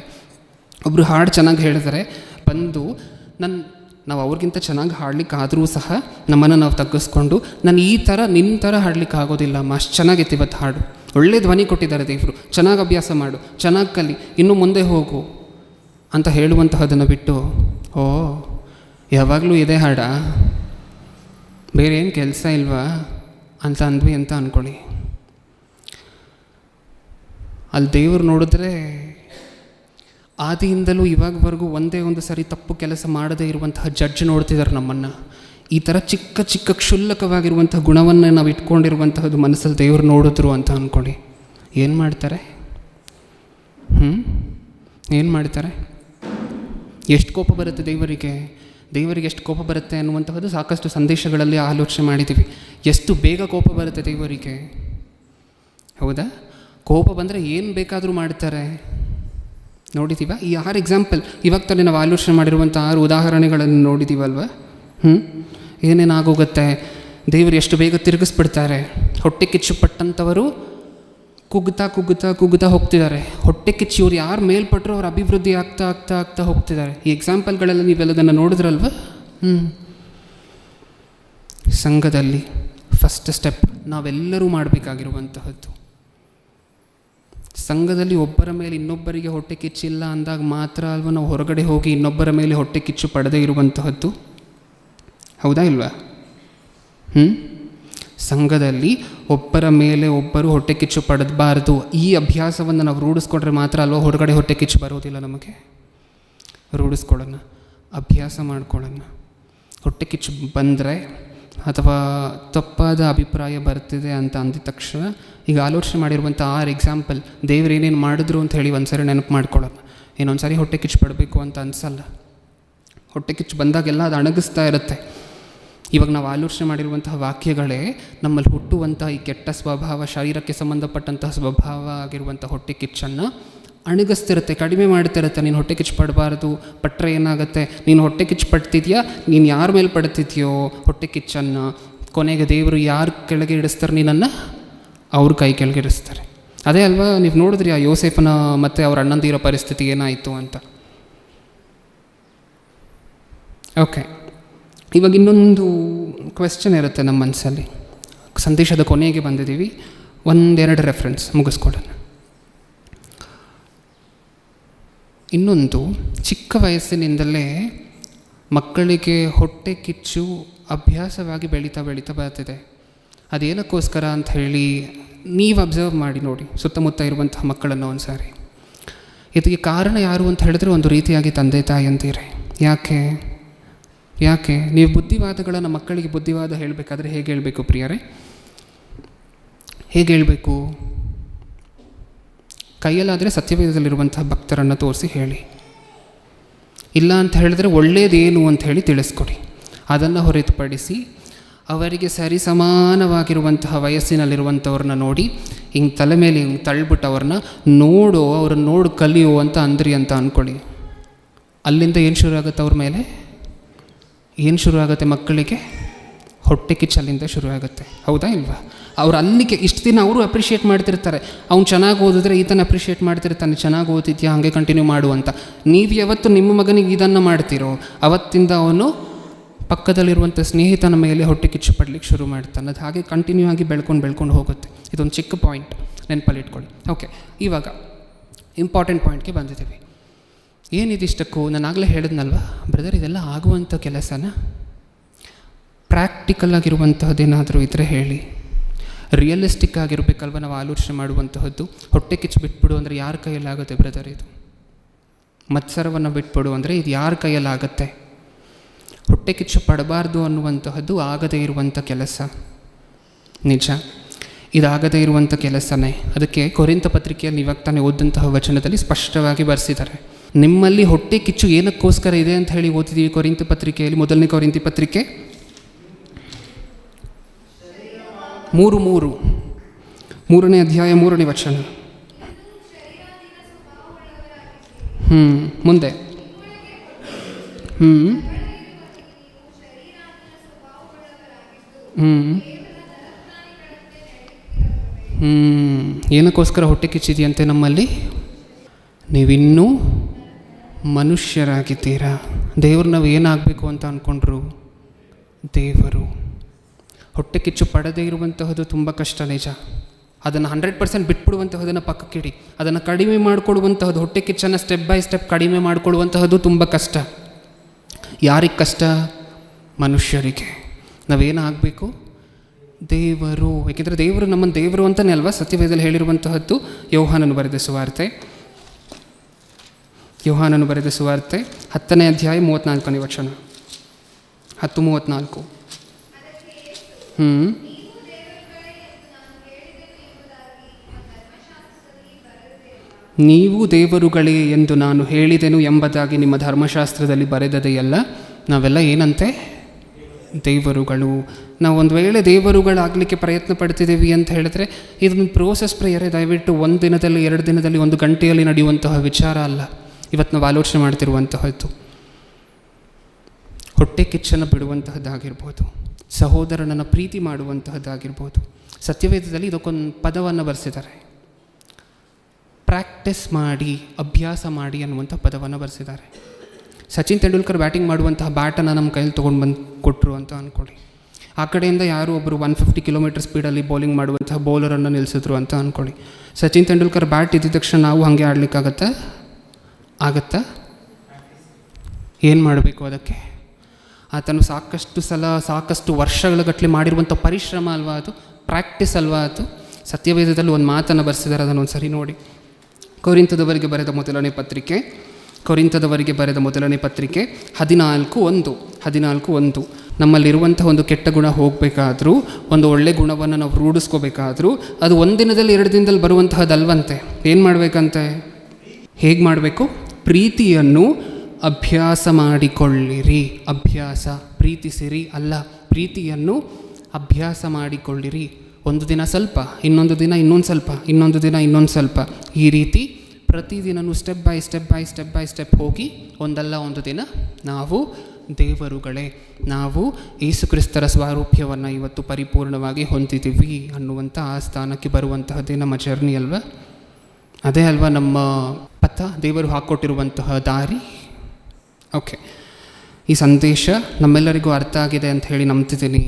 ಒಬ್ಬರು ಹಾಡು ಚೆನ್ನಾಗಿ ಹೇಳಿದರೆ ಬಂದು ನನ್ನ ನಾವು ಅವ್ರಿಗಿಂತ ಚೆನ್ನಾಗಿ ಹಾಡಲಿಕ್ಕೆ ಆದರೂ ಸಹ ನಮ್ಮನ್ನು ನಾವು ತಗ್ಗಿಸ್ಕೊಂಡು, ನಾನು ಈ ಥರ ನಿನ್ನ ಥರ ಹಾಡ್ಲಿಕ್ಕೆ ಆಗೋದಿಲ್ಲ ಅಷ್ಟು ಚೆನ್ನಾಗಿತ್ತು ಇವತ್ತು ಹಾಡು. ಒಳ್ಳೆ ಧ್ವನಿ ಕೊಟ್ಟಿದ್ದಾರೆ ದೇವರು. ಚೆನ್ನಾಗಿ ಅಭ್ಯಾಸ ಮಾಡು. ಚೆನ್ನಾಗಿ ಕಲಿ. ಇನ್ನು ಮುಂದೆ ಹೋಗು. ಅಂತ ಹೇಳುವಂತಹದನ್ನು ಬಿಟ್ಟು, ಓ, ಯಾವಾಗಲೂ ಇದೇ ಹಾಡ. ಬೇರೆ ಏನು ಕೆಲಸ ಇಲ್ವಾ ಅಂತ ಅಂದ್ವಿ ಅಂತ ಅಂದ್ಕೊಳ್ಳಿ ಅಲ್ಲಿ ದೇವರು ನೋಡಿದ್ರೆ ಆದಿಯಿಂದಲೂ ಇವಾಗವರೆಗೂ ಒಂದೇ ಒಂದು ಸರಿ ತಪ್ಪು ಕೆಲಸ ಮಾಡದೇ ಇರುವಂತಹ ಜಡ್ಜ್ ನೋಡ್ತಿದ್ದಾರೆ ನಮ್ಮನ್ನು. ಈ ಥರ ಚಿಕ್ಕ ಚಿಕ್ಕ ಕ್ಷುಲ್ಲಕವಾಗಿರುವಂಥ ಗುಣವನ್ನು ನಾವು ಇಟ್ಕೊಂಡಿರುವಂತಹದ್ದು ಮನಸ್ಸಲ್ಲಿ ದೇವರು ನೋಡಿದ್ರು ಅಂತ ಅಂದ್ಕೊಳ್ಳಿ ಏನು ಮಾಡ್ತಾರೆ? ಹ್ಞೂ ಏನು ಮಾಡ್ತಾರೆ? ಎಷ್ಟು ಕೋಪ ಬರುತ್ತೆ ದೇವರಿಗೆ? ದೇವರಿಗೆ ಎಷ್ಟು ಕೋಪ ಬರುತ್ತೆ ಅನ್ನುವಂತಹದ್ದು ಸಾಕಷ್ಟು ಸಂದೇಶಗಳಲ್ಲಿ ಆಲೋಚನೆ ಮಾಡಿದ್ದೀವಿ. ಎಷ್ಟು ಬೇಗ ಕೋಪ ಬರುತ್ತೆ ದೇವರಿಗೆ? ಹೌದಾ? ಕೋಪ ಬಂದರೆ ಏನು ಬೇಕಾದರೂ ಮಾಡ್ತಾರೆ. ನೋಡಿದ್ದೀವ ಈ ಆರು ಎಕ್ಸಾಂಪಲ್ ಇವಾಗ ತಾನೇ ನಾವು ಆಲೋಚನೆ ಮಾಡಿರುವಂಥ ಆರು ಉದಾಹರಣೆಗಳನ್ನು ನೋಡಿದ್ದೀವಲ್ವ ಹ್ಞೂ ಏನೇನಾಗೋಗುತ್ತೆ? ದೇವರು ಎಷ್ಟು ಬೇಗ ತಿರುಗಿಸ್ಬಿಡ್ತಾರೆ. ಹೊಟ್ಟೆ ಕಿಚ್ಚು ಪಟ್ಟಂಥವರು ಕುಗ್ತಾ ಕುಗ್ತಾ ಕುಗ್ತಾ ಹೋಗ್ತಿದ್ದಾರೆ. ಹೊಟ್ಟೆ ಕಿಚ್ಚಿ ಇವ್ರು ಯಾರು ಮೇಲ್ಪಟ್ಟರು ಅವ್ರು ಅಭಿವೃದ್ಧಿ ಆಗ್ತಾ ಆಗ್ತಾ ಆಗ್ತಾ ಹೋಗ್ತಿದ್ದಾರೆ. ಈ ಎಕ್ಸಾಂಪಲ್ಗಳೆಲ್ಲ ನೀವೆಲ್ಲದನ್ನು ನೋಡಿದ್ರಲ್ವ? ಹ್ಞೂ ಸಂಘದಲ್ಲಿ ಫಸ್ಟ್ ಸ್ಟೆಪ್ ನಾವೆಲ್ಲರೂ ಮಾಡಬೇಕಾಗಿರುವಂತಹದ್ದು. ಸಂಘದಲ್ಲಿ ಒಬ್ಬರ ಮೇಲೆ ಇನ್ನೊಬ್ಬರಿಗೆ ಹೊಟ್ಟೆ ಕಿಚ್ಚಿಲ್ಲ ಅಂದಾಗ ಮಾತ್ರ ಅಲ್ವಾ ನಾವು ಹೊರಗಡೆ ಹೋಗಿ ಇನ್ನೊಬ್ಬರ ಮೇಲೆ ಹೊಟ್ಟೆ ಕಿಚ್ಚು ಪಡೆದೇ ಇರುವಂತಹದ್ದು? ಹೌದಾ ಇಲ್ವಾ? ಹ್ಞೂ ಸಂಘದಲ್ಲಿ ಒಬ್ಬರ ಮೇಲೆ ಒಬ್ಬರು ಹೊಟ್ಟೆ ಕಿಚ್ಚು ಪಡೆದಬಾರ್ದು ಈ ಅಭ್ಯಾಸವನ್ನು ನಾವು ರೂಢಿಸ್ಕೊಂಡ್ರೆ ಮಾತ್ರ ಅಲ್ವಾ ಹೊರಗಡೆ ಹೊಟ್ಟೆ ಕಿಚ್ಚು ಬರೋದಿಲ್ಲ ನಮಗೆ. ರೂಢಿಸ್ಕೊಳ್ಳೋಣ, ಅಭ್ಯಾಸ ಮಾಡ್ಕೊಳ್ಳೋಣ. ಹೊಟ್ಟೆ ಕಿಚ್ಚು ಬಂದರೆ ಅಥವಾ ತಪ್ಪಾದ ಅಭಿಪ್ರಾಯ ಬರ್ತಿದೆ ಅಂತ ಅಂದಿದ ತಕ್ಷಣ ಈಗ ಆಲೋಚನೆ ಮಾಡಿರುವಂಥ ಆರು ಎಕ್ಸಾಂಪಲ್ ದೇವ್ರು ಏನೇನು ಮಾಡಿದ್ರು ಅಂತ ಹೇಳಿ ಒಂದು ಸರಿ ನೆನಪು ಮಾಡ್ಕೊಳ್ಳೋಣ. ಇನ್ನೊಂದು ಸಾರಿ ಹೊಟ್ಟೆ ಕಿಚ್ಚು ಪಡಬೇಕು ಅಂತ ಅನಿಸಲ್ಲ. ಹೊಟ್ಟೆ ಕಿಚ್ಚು ಬಂದಾಗೆಲ್ಲ ಅದು ಅಣಗಿಸ್ತಾ ಇರುತ್ತೆ. ಇವಾಗ ನಾವು ಆಲೋಚನೆ ಮಾಡಿರುವಂತಹ ವಾಕ್ಯಗಳೇ ನಮ್ಮಲ್ಲಿ ಹುಟ್ಟುವಂತಹ ಈ ಕೆಟ್ಟ ಸ್ವಭಾವ, ಶರೀರಕ್ಕೆ ಸಂಬಂಧಪಟ್ಟಂತಹ ಸ್ವಭಾವ ಆಗಿರುವಂಥ ಹೊಟ್ಟೆ ಕಿಚ್ಚನ್ನು ಅಣಗಿಸ್ತಿರುತ್ತೆ, ಕಡಿಮೆ ಮಾಡ್ತಿರುತ್ತೆ. ನೀನು ಹೊಟ್ಟೆ ಕಿಚ್ಚು ಪಡಬಾರ್ದು ಪಟ್ಟರೆ ಏನಾಗುತ್ತೆ? ನೀನು ಹೊಟ್ಟೆ ಕಿಚ್ಚು ಪಡ್ತಿದ್ಯಾ? ನೀನು ಯಾರ ಮೇಲೆ ಪಡ್ತಿದ್ಯೋ? ಹೊಟ್ಟೆ ಕಿಚ್ಚನ್ನು ಕೊನೆಗೆ ದೇವರು ಯಾರು ಕೆಳಗೆ ಇಡಿಸ್ತಾರೆ? ನೀನನ್ನು ಅವ್ರ ಕೈ ಕೆಳಗೆ ಇಡಿಸ್ತಾರೆ. ಅದೇ ಅಲ್ವಾ, ನೀವು ನೋಡಿದ್ರಿ ಆ ಯೋಸೇಫನ ಮತ್ತು ಅವ್ರ ಅಣ್ಣಂದಿರೋ ಪರಿಸ್ಥಿತಿ ಏನಾಯಿತು ಅಂತ? ಓಕೆ ಇವಾಗ ಇನ್ನೊಂದು ಕ್ವೆಶ್ಚನ್ ಇರುತ್ತೆ ನಮ್ಮ ಮನಸ್ಸಲ್ಲಿ ಸಂದೇಶದ ಕೊನೆಗೆ ಬಂದಿದ್ದೀವಿ. ಒಂದೆರಡು ರೆಫರೆನ್ಸ್ ಮುಗಿಸ್ಕೊಡೋಣ ಇನ್ನೊಂದು, ಚಿಕ್ಕ ವಯಸ್ಸಿನಿಂದಲೇ ಮಕ್ಕಳಿಗೆ ಹೊಟ್ಟೆ ಕಿಚ್ಚು ಅಭ್ಯಾಸವಾಗಿ ಬೆಳೀತಾ ಬೆಳೀತಾ ಬರ್ತಿದೆ. ಅದೇನಕ್ಕೋಸ್ಕರ ಅಂತ ಹೇಳಿ ನೀವು ಅಬ್ಸರ್ವ್ ಮಾಡಿ ನೋಡಿ, ಸುತ್ತಮುತ್ತ ಇರುವಂತಹ ಮಕ್ಕಳನ್ನು ಒಂದು ಸಾರಿ ಇದಕ್ಕೆ ಕಾರಣ ಯಾರು ಅಂತ ಹೇಳಿದ್ರೆ ಒಂದು ರೀತಿಯಾಗಿ ತಂದೆ ತಾಯಿ ಅಂತೀರಿ ಯಾಕೆ? ಯಾಕೆ? ನೀವು ಬುದ್ಧಿವಾದಗಳನ್ನು ಮಕ್ಕಳಿಗೆ ಬುದ್ಧಿವಾದ ಹೇಳಬೇಕಾದ್ರೆ ಹೇಗೆ ಹೇಳಬೇಕು ಪ್ರಿಯರೇ? ಹೇಗೆ ಹೇಳಬೇಕು? ಕೈಯಲ್ಲಾದರೆ ಸತ್ಯವೇದದಲ್ಲಿರುವಂತಹ ಭಕ್ತರನ್ನು ತೋರಿಸಿ ಹೇಳಿ. ಇಲ್ಲ ಅಂತ ಹೇಳಿದ್ರೆ ಒಳ್ಳೆಯದೇನು ಅಂತ ಹೇಳಿ ತಿಳಿಸ್ಕೊಡಿ. ಅದನ್ನು ಹೊರತುಪಡಿಸಿ ಅವರಿಗೆ ಸರಿ ಸಮಾನವಾಗಿರುವಂತಹ ವಯಸ್ಸಿನಲ್ಲಿರುವಂಥವ್ರನ್ನ ನೋಡಿ, ಹಿಂಗೆ ತಲೆ ಮೇಲೆ ಹಿಂಗೆ ತಳ್ಳಿಬಿಟ್ಟು ಅವ್ರನ್ನ ನೋಡು ಅವ್ರನ್ನ ನೋಡು ಕಲಿಯು ಅಂತ ಅಂದ್ರಿ ಅಂತ ಅಂದ್ಕೊಳ್ಳಿ ಅಲ್ಲಿಂದ ಏನು ಶುರು ಆಗುತ್ತೆ ಅವ್ರ ಮೇಲೆ? ಏನು ಶುರು ಆಗುತ್ತೆ ಮಕ್ಕಳಿಗೆ? ಹೊಟ್ಟೆ ಕಿಚ್ಚಲ್ಲಿಂದ ಶುರುವಾಗುತ್ತೆ. ಹೌದಾ ಇಲ್ವಾ? ಅವ್ರು ಅಲ್ಲಿಗೆ ಇಷ್ಟು ದಿನ ಅವರು ಅಪ್ರಿಷಿಯೇಟ್ ಮಾಡ್ತಿರ್ತಾರೆ. ಅವ್ನು ಚೆನ್ನಾಗಿ ಓದಿದ್ರೆ ಈತನ ಅಪ್ರಿಷಿಯೇಟ್ ಮಾಡ್ತಿರ್ತಾನೆ. ಚೆನ್ನಾಗಿ ಓದಿದ್ಯಾ ಹಾಗೆ ಕಂಟಿನ್ಯೂ ಮಾಡು ಅಂತ. ನೀವು ಯಾವತ್ತು ನಿಮ್ಮ ಮಗನಿಗೆ ಇದನ್ನು ಮಾಡ್ತೀರೋ, ಅವತ್ತಿಂದ ಅವನು ಪಕ್ಕದಲ್ಲಿರುವಂಥ ಸ್ನೇಹಿತನ ಮೇಲೆ ಹೊಟ್ಟೆ ಕಿಚ್ಚು ಪಡ್ಲಿಕ್ಕೆ ಶುರು ಮಾಡ್ತಾನೆ. ಅದು ಹಾಗೆ ಕಂಟಿನ್ಯೂ ಆಗಿ ಬೆಳ್ಕೊಂಡು ಬೆಳ್ಕೊಂಡು ಹೋಗುತ್ತೆ. ಇದೊಂದು ಚಿಕ್ಕ ಪಾಯಿಂಟ್ ನೆನಪಲ್ಲಿ ಇಟ್ಕೊಳ್ಳಿ. ಓಕೆ ಇವಾಗ ಇಂಪಾರ್ಟೆಂಟ್ ಪಾಯಿಂಟ್ಗೆ ಬಂದಿದ್ದೀವಿ. ಏನಿದಿಷ್ಟಕ್ಕೂ ನಾನು ಆಗಲೇ ಹೇಳಿದ್ನಲ್ವ? ಬ್ರದರ್ ಇದೆಲ್ಲ ಆಗುವಂಥ ಕೆಲಸನ? ಪ್ರಾಕ್ಟಿಕಲ್ ಆಗಿರುವಂತಹದ್ದೇನಾದರೂ ಇದ್ದರೆ ಹೇಳಿ. ರಿಯಲಿಸ್ಟಿಕ್ ಆಗಿರಬೇಕಲ್ವ ನಾವು ಆಲೋಚನೆ ಮಾಡುವಂತಹದ್ದು? ಹೊಟ್ಟೆ ಕಿಚ್ಚು ಬಿಟ್ಬಿಡು ಅಂದರೆ ಯಾರ ಕೈಯಲ್ಲಾಗುತ್ತೆ ಬ್ರದರ್ ಇದು? ಮತ್ಸರವನ್ನು ಬಿಟ್ಬಿಡು ಅಂದರೆ ಇದು ಯಾರ ಕೈಯಲ್ಲಾಗತ್ತೆ ಹೊಟ್ಟೆ ಕಿಚ್ಚು ಪಡಬಾರ್ದು ಅನ್ನುವಂತಹದ್ದು ಆಗದೇ ಇರುವಂಥ ಕೆಲಸ. ನಿಜ. ಇದಾಗದೇ ಇರುವಂಥ ಕೆಲಸನೇ. ಅದಕ್ಕೆ ಕೊರಿಂತ ಪತ್ರಿಕೆಯಲ್ಲಿ ಇವಾಗ ತಾನೇ ಓದಂತಹ ವಚನದಲ್ಲಿ ಸ್ಪಷ್ಟವಾಗಿ ಬರೆಸಿದ್ದಾರೆ. ನಿಮ್ಮಲ್ಲಿ ಹೊಟ್ಟೆ ಕಿಚ್ಚು ಏನಕ್ಕೋಸ್ಕರ ಇದೆ ಅಂತ ಹೇಳಿ ಓದಿದ್ದೀವಿ ಕೊರಿಂತ ಪತ್ರಿಕೆಯಲ್ಲಿ, ಮೊದಲನೇ ಕೊರಿಂತಿ ಪತ್ರಿಕೆ. ಮೂರು ಮೂರು. ಮೂರನೇ ಅಧ್ಯಾಯ, ಮೂರನೇ ವಚನ. ಹ್ಞೂ ಮುಂದೆ. ಹ್ಞೂ ಹ್ಞೂ ಹ್ಞೂ ಏನಕ್ಕೋಸ್ಕರ ಹೊಟ್ಟೆ ಕಿಚ್ಚಿದೆಯಂತೆ ನಮ್ಮಲ್ಲಿ? ನೀವಿನ್ನೂ ಮನುಷ್ಯರಾಗಿದ್ದೀರಾ? ದೇವರು ನಾವು ಏನಾಗಬೇಕು ಅಂತ ಅಂದ್ಕೊಂಡ್ರು ದೇವರು. ಹೊಟ್ಟೆ ಕಿಚ್ಚು ಪಡದೇ ಇರುವಂತಹದ್ದು ತುಂಬ ಕಷ್ಟ ನಿಜ. ಅದನ್ನು ಹಂಡ್ರೆಡ್ ಪರ್ಸೆಂಟ್ ಬಿಟ್ಬಿಡುವಂತಹದನ್ನು ಪಕ್ಕಕ್ಕಿಡಿ ಅದನ್ನು ಕಡಿಮೆ ಮಾಡಿಕೊಡುವಂತಹದ್ದು ಹೊಟ್ಟೆ ಕಿಚ್ಚನ್ನು ಸ್ಟೆಪ್ ಬೈ ಸ್ಟೆಪ್ ಕಡಿಮೆ ಮಾಡಿಕೊಳ್ಳುವಂತಹದ್ದು ತುಂಬ ಕಷ್ಟ. ಯಾರಿಗೆ ಕಷ್ಟ? ಮನುಷ್ಯರಿಗೆ. ನಾವೇನಾಗಬೇಕು? ದೇವರು. ಏಕೆಂದರೆ ದೇವರು ನಮ್ಮನ್ನು ದೇವರು ಅಂತಲೇ ಅಲ್ವಾ ಸತ್ಯವೇದಲ್ಲಿ ಹೇಳಿರುವಂತಹದ್ದು? ಯೋಹಾನನ್ನು ಬರೆದ ಸುವಾರ್ತೆ. ಯೋಹಾನನು ಬರೆದ ಸುವಾರ್ತೆ ಹತ್ತನೇ ಅಧ್ಯಾಯ ಮೂವತ್ತ್ನಾಲ್ಕನೇ ವಚನ ಹತ್ತು ಮೂವತ್ತ್ನಾಲ್ಕು ಹ್ಞೂ ನೀವು ದೇವರುಗಳೇ ಎಂದು ನಾನು ಹೇಳಿದೆನು ಎಂಬುದಾಗಿ ನಿಮ್ಮ ಧರ್ಮಶಾಸ್ತ್ರದಲ್ಲಿ ಬರೆದದೆಯಲ್ಲ, ನಾವೆಲ್ಲ ಏನಂತೆ? ದೇವರುಗಳು. ನಾವು ಒಂದು ವೇಳೆ ದೇವರುಗಳಾಗಲಿಕ್ಕೆ ಪ್ರಯತ್ನ ಪಡ್ತಿದ್ದೀವಿ ಅಂತ ಹೇಳಿದ್ರೆ ಇದೊಂದು ಪ್ರೋಸೆಸ್ ಪ್ರೇಯರೇ. ದಯವಿಟ್ಟು ಒಂದು ದಿನದಲ್ಲಿ ಎರಡು ದಿನದಲ್ಲಿ, ಒಂದು ಗಂಟೆಯಲ್ಲಿ ನಡೆಯುವಂತಹ ವಿಚಾರ ಅಲ್ಲ. ಇವತ್ತು ನಾವು ಆಲೋಚನೆ ಮಾಡ್ತಿರುವಂತಹದ್ದು. ಹೊಟ್ಟೆ ಕಿಚ್ಚನ್ನು ಬಿಡುವಂತಹದ್ದಾಗಿರ್ಬೋದು, ಸಹೋದರನನ್ನು ಪ್ರೀತಿ ಮಾಡುವಂತಹದ್ದಾಗಿರ್ಬೋದು, ಸತ್ಯವೇದದಲ್ಲಿ ಇದಕ್ಕೊಂದು ಪದವನ್ನು ಬರೆಸಿದ್ದಾರೆ. ಪ್ರಾಕ್ಟೀಸ್ ಮಾಡಿ, ಅಭ್ಯಾಸ ಮಾಡಿ ಅನ್ನುವಂಥ ಪದವನ್ನು ಬರೆಸಿದ್ದಾರೆ. ಸಚಿನ್ ತೆಂಡೂಲ್ಕರ್ ಬ್ಯಾಟಿಂಗ್ ಮಾಡುವಂತಹ ಬ್ಯಾಟನ್ನು ನಮ್ಮ ಕೈಯಲ್ಲಿ ತೊಗೊಂಡು ಬಂದು ಕೊಟ್ಟರು ಅಂತ ಅಂದ್ಕೊಳ್ಳಿ ಆ ಕಡೆಯಿಂದ ಯಾರೋ ಒಬ್ಬರು ಒನ್ ಫಿಫ್ಟಿ ಕಿಲೋಮೀಟರ್ ಸ್ಪೀಡಲ್ಲಿ ಬೌಲಿಂಗ್ ಮಾಡುವಂತಹ ಬೌಲರನ್ನು ನಿಲ್ಲಿಸಿದ್ರು ಅಂತ ಅಂದ್ಕೊಳ್ಳಿ ಸಚಿನ್ ತೆಂಡೂಲ್ಕರ್ ಬ್ಯಾಟ್ ಇದ್ದ ತಕ್ಷಣ ನಾವು ಹಾಗೆ ಆಡಲಿಕ್ಕಾಗತ್ತಾ? ಆಗತ್ತಾ? ಏನು ಮಾಡಬೇಕು ಅದಕ್ಕೆ? ಆತನು ಸಾಕಷ್ಟು ಸಲ, ಸಾಕಷ್ಟು ವರ್ಷಗಳ ಗಟ್ಟಲೆ ಮಾಡಿರುವಂಥ ಪರಿಶ್ರಮ ಅಲ್ವಾ ಅದು? ಪ್ರಾಕ್ಟೀಸ್ ಅಲ್ವಾ ಅದು? ಸತ್ಯವೇದದಲ್ಲಿ ಒಂದು ಮಾತನ್ನು ಬರೆಸಿದ್ದಾರೆ ಅದನ್ನು ಒಂದು ಸರಿ ನೋಡಿ. ಕೊರಿಂತದವರಿಗೆ ಬರೆದ ಮೊದಲನೇ ಪತ್ರಿಕೆ ಕೊರಿಂತದವರಿಗೆ ಬರೆದ ಮೊದಲನೇ ಪತ್ರಿಕೆ, ಹದಿನಾಲ್ಕು ಒಂದು ಹದಿನಾಲ್ಕು ಒಂದು. ನಮ್ಮಲ್ಲಿರುವಂಥ ಒಂದು ಕೆಟ್ಟ ಗುಣ ಹೋಗಬೇಕಾದ್ರೂ, ಒಂದು ಒಳ್ಳೆ ಗುಣವನ್ನು ನಾವು ರೂಢಿಸ್ಕೋಬೇಕಾದ್ರೂ, ಅದು ಒಂದಿನದಲ್ಲಿ ಎರಡು ದಿನದಲ್ಲಿ ಬರುವಂತಹದ್ದಲ್ವಂತೆ ಏನು ಮಾಡಬೇಕಂತೆ? ಹೇಗೆ ಮಾಡಬೇಕು? ಪ್ರೀತಿಯನ್ನು ಅಭ್ಯಾಸ ಮಾಡಿಕೊಳ್ಳಿರಿ. ಅಭ್ಯಾಸ, ಪ್ರೀತಿಸಿರಿ ಅಲ್ಲ, ಪ್ರೀತಿಯನ್ನು ಅಭ್ಯಾಸ ಮಾಡಿಕೊಳ್ಳಿರಿ. ಒಂದು ದಿನ ಸ್ವಲ್ಪ, ಇನ್ನೊಂದು ದಿನ ಇನ್ನೊಂದು ಸ್ವಲ್ಪ, ಇನ್ನೊಂದು ದಿನ ಇನ್ನೊಂದು ಸ್ವಲ್ಪ. ಈ ರೀತಿ ಪ್ರತಿದಿನವೂ step by step by step by step ಹೋಗಿ ಒಂದಲ್ಲ ಒಂದು ದಿನ ನಾವು ದೇವರುಗಳೇ, ನಾವು ಯೇಸುಕ್ರಿಸ್ತರ ಸ್ವಾರೂಪ್ಯವನ್ನು ಇವತ್ತು ಪರಿಪೂರ್ಣವಾಗಿ ಹೊಂದಿದ್ದೀವಿ ಅನ್ನುವಂಥ ಆ ಸ್ಥಾನಕ್ಕೆ ಬರುವಂತಹದ್ದೇ ನಮ್ಮ ಜರ್ನಿ ಅಲ್ವಾ? ಅದೇ ಅಲ್ವಾ ನಮ್ಮ ಪಥ? ದೇವರು ಹಾಕ್ಕೊಟ್ಟಿರುವಂತಹ ದಾರಿ? ಓಕೆ ಈ ಸಂದೇಶ ನಮ್ಮೆಲ್ಲರಿಗೂ ಅರ್ಥ ಆಗಿದೆ ಅಂತ ಹೇಳಿ ನಂಬ್ತಿದ್ದೀನಿ?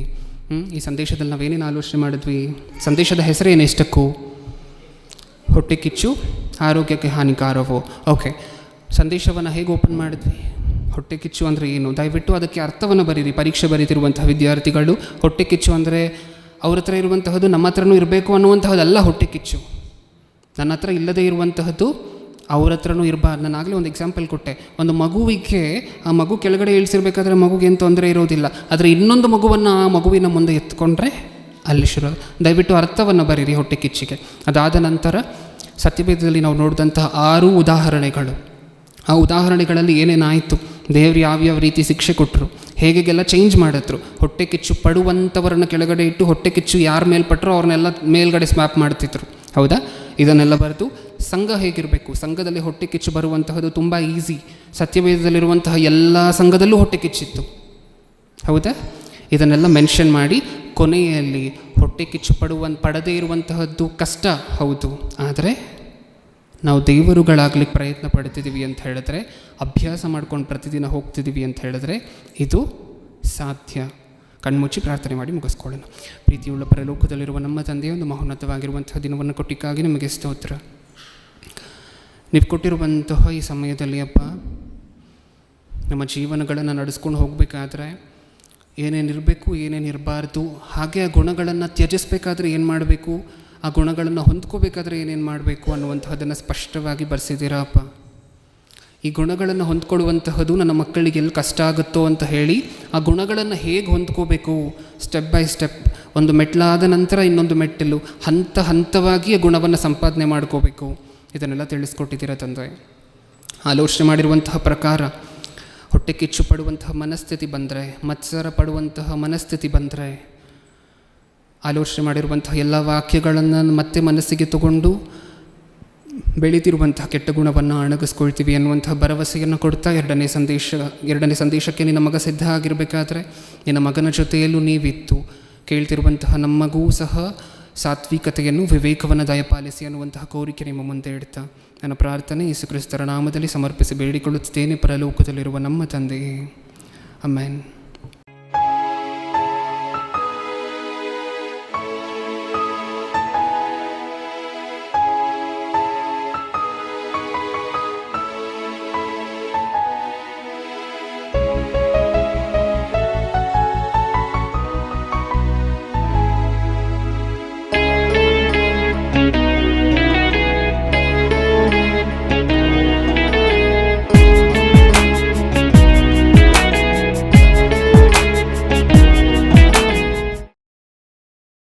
ಈ ಸಂದೇಶದಲ್ಲಿ ನಾವೇನೇನು ಆಲೋಚನೆ ಮಾಡಿದ್ವಿ? ಸಂದೇಶದ ಹೆಸರೇನು ಎಷ್ಟಕ್ಕೂ ಹೊಟ್ಟೆ ಕಿಚ್ಚು ಆರೋಗ್ಯಕ್ಕೆ ಹಾನಿಕಾರವೋ? ಓಕೆ ಸಂದೇಶವನ್ನು ಹೇಗೆ ಓಪನ್ ಮಾಡಿದ್ವಿ? ಹೊಟ್ಟೆ ಕಿಚ್ಚು ಅಂದರೆ ಏನು? ದಯವಿಟ್ಟು ಅದಕ್ಕೆ ಅರ್ಥವನ್ನು ಬರೀರಿ. ಪರೀಕ್ಷೆ ಬರೀತಿರುವಂತಹ ವಿದ್ಯಾರ್ಥಿಗಳು ಹೊಟ್ಟೆ ಕಿಚ್ಚು ಅಂದರೆ ಅವ್ರ ಹತ್ರ ಇರುವಂತಹದ್ದು ನಮ್ಮ ಹತ್ರನೂ ಇರಬೇಕು ಅನ್ನುವಂತಹದ್ದಲ್ಲ ಹೊಟ್ಟೆ ಕಿಚ್ಚು ನನ್ನ ಹತ್ರ ಇಲ್ಲದೇ ಇರುವಂತಹದ್ದು ಅವ್ರ ಹತ್ರನೂ ಇರಬಾರ್ದು ನಾನು ಆಗಲೇ ಒಂದು ಎಕ್ಸಾಂಪಲ್ ಕೊಟ್ಟೆ. ಒಂದು ಮಗುವಿಗೆ ಆ ಮಗು ಕೆಳಗಡೆ ಇಳಿಸಿರ್ಬೇಕಾದ್ರೆ ಮಗುಗೆ ಏನು ತೊಂದರೆ ಇರೋದಿಲ್ಲ. ಆದರೆ ಇನ್ನೊಂದು ಮಗುವನ್ನು ಆ ಮಗುವಿನ ಮುಂದೆ ಎತ್ಕೊಂಡ್ರೆ ಅಲ್ಲಿ ಶುರು ದಯವಿಟ್ಟು ಅರ್ಥವನ್ನು ಬರೀರಿ ಹೊಟ್ಟೆ ಕಿಚ್ಚಿಗೆ. ಅದಾದ ನಂತರ ಸತ್ಯಭೇದದಲ್ಲಿ ನಾವು ನೋಡಿದಂತಹ ಆರು ಉದಾಹರಣೆಗಳು. ಆ ಉದಾಹರಣೆಗಳಲ್ಲಿ ಏನೇನಾಯಿತು ದೇವ್ರು ಯಾವ್ಯಾವ ರೀತಿ ಶಿಕ್ಷೆ ಕೊಟ್ಟರು ಹೇಗೆಲ್ಲ ಚೇಂಜ್ ಮಾಡಿದ್ರು? ಹೊಟ್ಟೆ ಕಿಚ್ಚು ಪಡುವಂಥವರನ್ನು ಕೆಳಗಡೆ ಇಟ್ಟು ಹೊಟ್ಟೆ ಕಿಚ್ಚು ಯಾರ ಮೇಲೆ ಪಟ್ಟರು ಅವ್ರನ್ನೆಲ್ಲ ಮೇಲ್ಗಡೆ ಸ್ಮ್ಯಾಪ್ ಮಾಡ್ತಿದ್ರು. ಹೌದಾ? ಇದನ್ನೆಲ್ಲ ಬರೆದು ಸಂಘ ಹೇಗಿರಬೇಕು? ಸಂಘದಲ್ಲಿ ಹೊಟ್ಟೆ ಕಿಚ್ಚು ಬರುವಂತಹದ್ದು ತುಂಬ ಈಸಿ ಸತ್ಯವೇದದಲ್ಲಿರುವಂತಹ ಎಲ್ಲ ಸಂಘದಲ್ಲೂ ಹೊಟ್ಟೆ ಕಿಚ್ಚಿತ್ತು. ಹೌದಾ? ಇದನ್ನೆಲ್ಲ ಮೆನ್ಷನ್ ಮಾಡಿ ಕೊನೆಯಲ್ಲಿ ಹೊಟ್ಟೆ ಕಿಚ್ಚು ಪಡುವ ಪಡದೇ ಇರುವಂತಹದ್ದು ಕಷ್ಟ ಹೌದು. ಆದರೆ ನಾವು ದೇವರುಗಳಾಗ್ಲಿಕ್ಕೆ ಪ್ರಯತ್ನ ಪಡ್ತಿದ್ದೀವಿ ಅಂತ ಹೇಳಿದ್ರೆ, ಅಭ್ಯಾಸ ಮಾಡ್ಕೊಂಡು ಪ್ರತಿದಿನ ಹೋಗ್ತಿದ್ದೀವಿ ಅಂತ ಹೇಳಿದ್ರೆ ಇದು ಸಾಧ್ಯ. ಕಣ್ಮುಚ್ಚಿ ಪ್ರಾರ್ಥನೆ ಮಾಡಿ ಮುಗಿಸ್ಕೊಳ್ಳೋಣ. ಪ್ರೀತಿಯುಳ್ಳ ಪರಲೋಕದಲ್ಲಿರುವ ನಮ್ಮ ತಂದೆಯ ಒಂದು ಮಹೋನ್ನತವಾಗಿರುವಂತಹ ದಿನವನ್ನು ಕೊಟ್ಟಿಕ್ಕಾಗಿ ನಿಮಗೆ ಸ್ತೋತ್ರ. ನೀವು ಕೊಟ್ಟಿರುವಂತಹ ಈ ಸಮಯದಲ್ಲಿ ಅಪ್ಪ, ನಮ್ಮ ಜೀವನಗಳನ್ನು ನಡೆಸ್ಕೊಂಡು ಹೋಗಬೇಕಾದ್ರೆ ಏನೇನು ಇರಬೇಕು, ಏನೇನು ಇರಬಾರ್ದು, ಹಾಗೆ ಆ ಗುಣಗಳನ್ನು ತ್ಯಜಿಸ್ಬೇಕಾದ್ರೆ ಏನು ಮಾಡಬೇಕು, ಆ ಗುಣಗಳನ್ನು ಹೊಂದ್ಕೋಬೇಕಾದ್ರೆ ಏನೇನು ಮಾಡಬೇಕು ಅನ್ನುವಂಥದ್ದನ್ನು ಸ್ಪಷ್ಟವಾಗಿ ಬರೆಸಿದ್ದೀರಾ ಅಪ್ಪ? ಈ ಗುಣಗಳನ್ನು ಹೊಂದ್ಕೊಳ್ಳುವಂತಹದ್ದು ನನ್ನ ಮಕ್ಕಳಿಗೆ ಎಲ್ಲಿ ಕಷ್ಟ ಆಗುತ್ತೋ ಅಂತ ಹೇಳಿ ಆ ಗುಣಗಳನ್ನು ಹೇಗೆ ಹೊಂದ್ಕೋಬೇಕು? ಸ್ಟೆಪ್ ಬೈ ಸ್ಟೆಪ್ ಒಂದು ಮೆಟ್ಲಾದ ನಂತರ ಇನ್ನೊಂದು ಮೆಟ್ಟಲು. ಹಂತ ಹಂತವಾಗಿ ಆ ಗುಣವನ್ನು ಸಂಪಾದನೆ ಮಾಡ್ಕೋಬೇಕು. ಇದನ್ನೆಲ್ಲ ತಿಳಿಸ್ಕೊಟ್ಟಿದ್ದೀರಾ ತಂದೆ? ಆಲೋಚನೆ ಮಾಡಿರುವಂತಹ ಪ್ರಕಾರ ಹೊಟ್ಟೆ ಕಿಚ್ಚು ಪಡುವಂತಹ ಮನಸ್ಥಿತಿ ಬಂದರೆ, ಮತ್ಸರ ಪಡುವಂತಹ ಮನಸ್ಥಿತಿ ಬಂದರೆ, ಆಲೋಚನೆ ಮಾಡಿರುವಂತಹ ಎಲ್ಲ ವಾಕ್ಯಗಳನ್ನು ಮತ್ತೆ ಮನಸ್ಸಿಗೆ ತಗೊಂಡು ಬೆಳೀತಿರುವಂತಹ ಕೆಟ್ಟ ಗುಣವನ್ನು ಅಣಗಿಸ್ಕೊಳ್ತೀವಿ ಅನ್ನುವಂತಹ ಭರವಸೆಯನ್ನು ಕೊಡ್ತಾ ಎರಡನೇ ಸಂದೇಶ, ಎರಡನೇ ಸಂದೇಶಕ್ಕೆ ನಿನ್ನ ಮಗ ಸಿದ್ಧ ಆಗಿರಬೇಕಾದ್ರೆ ನಿನ್ನ ಮಗನ ಜೊತೆಯಲ್ಲೂ ನೀವಿತ್ತು. ಕೇಳ್ತಿರುವಂತಹ ನಮ್ಮಗೂ ಸಹ ಸಾತ್ವಿಕತೆಯನ್ನು, ವಿವೇಕವನ್ನು ದಯಪಾಲಿಸಿ ಅನ್ನುವಂತಹ ಕೋರಿಕೆ ನಿಮ್ಮ ಮುಂದೆ ಇಡ್ತಾ. ನನ್ನ ಪ್ರಾರ್ಥನೆ ಯೇಸು ಕ್ರಿಸ್ತರ ನಾಮದಲ್ಲಿ ಸಮರ್ಪಿಸಿ ಬೇಡಿಕೊಳ್ಳುತ್ತೇನೆ ಪರಲೋಕದಲ್ಲಿರುವ ನಮ್ಮ ತಂದೆಯೇ. ಅಮ್ಮೇನ್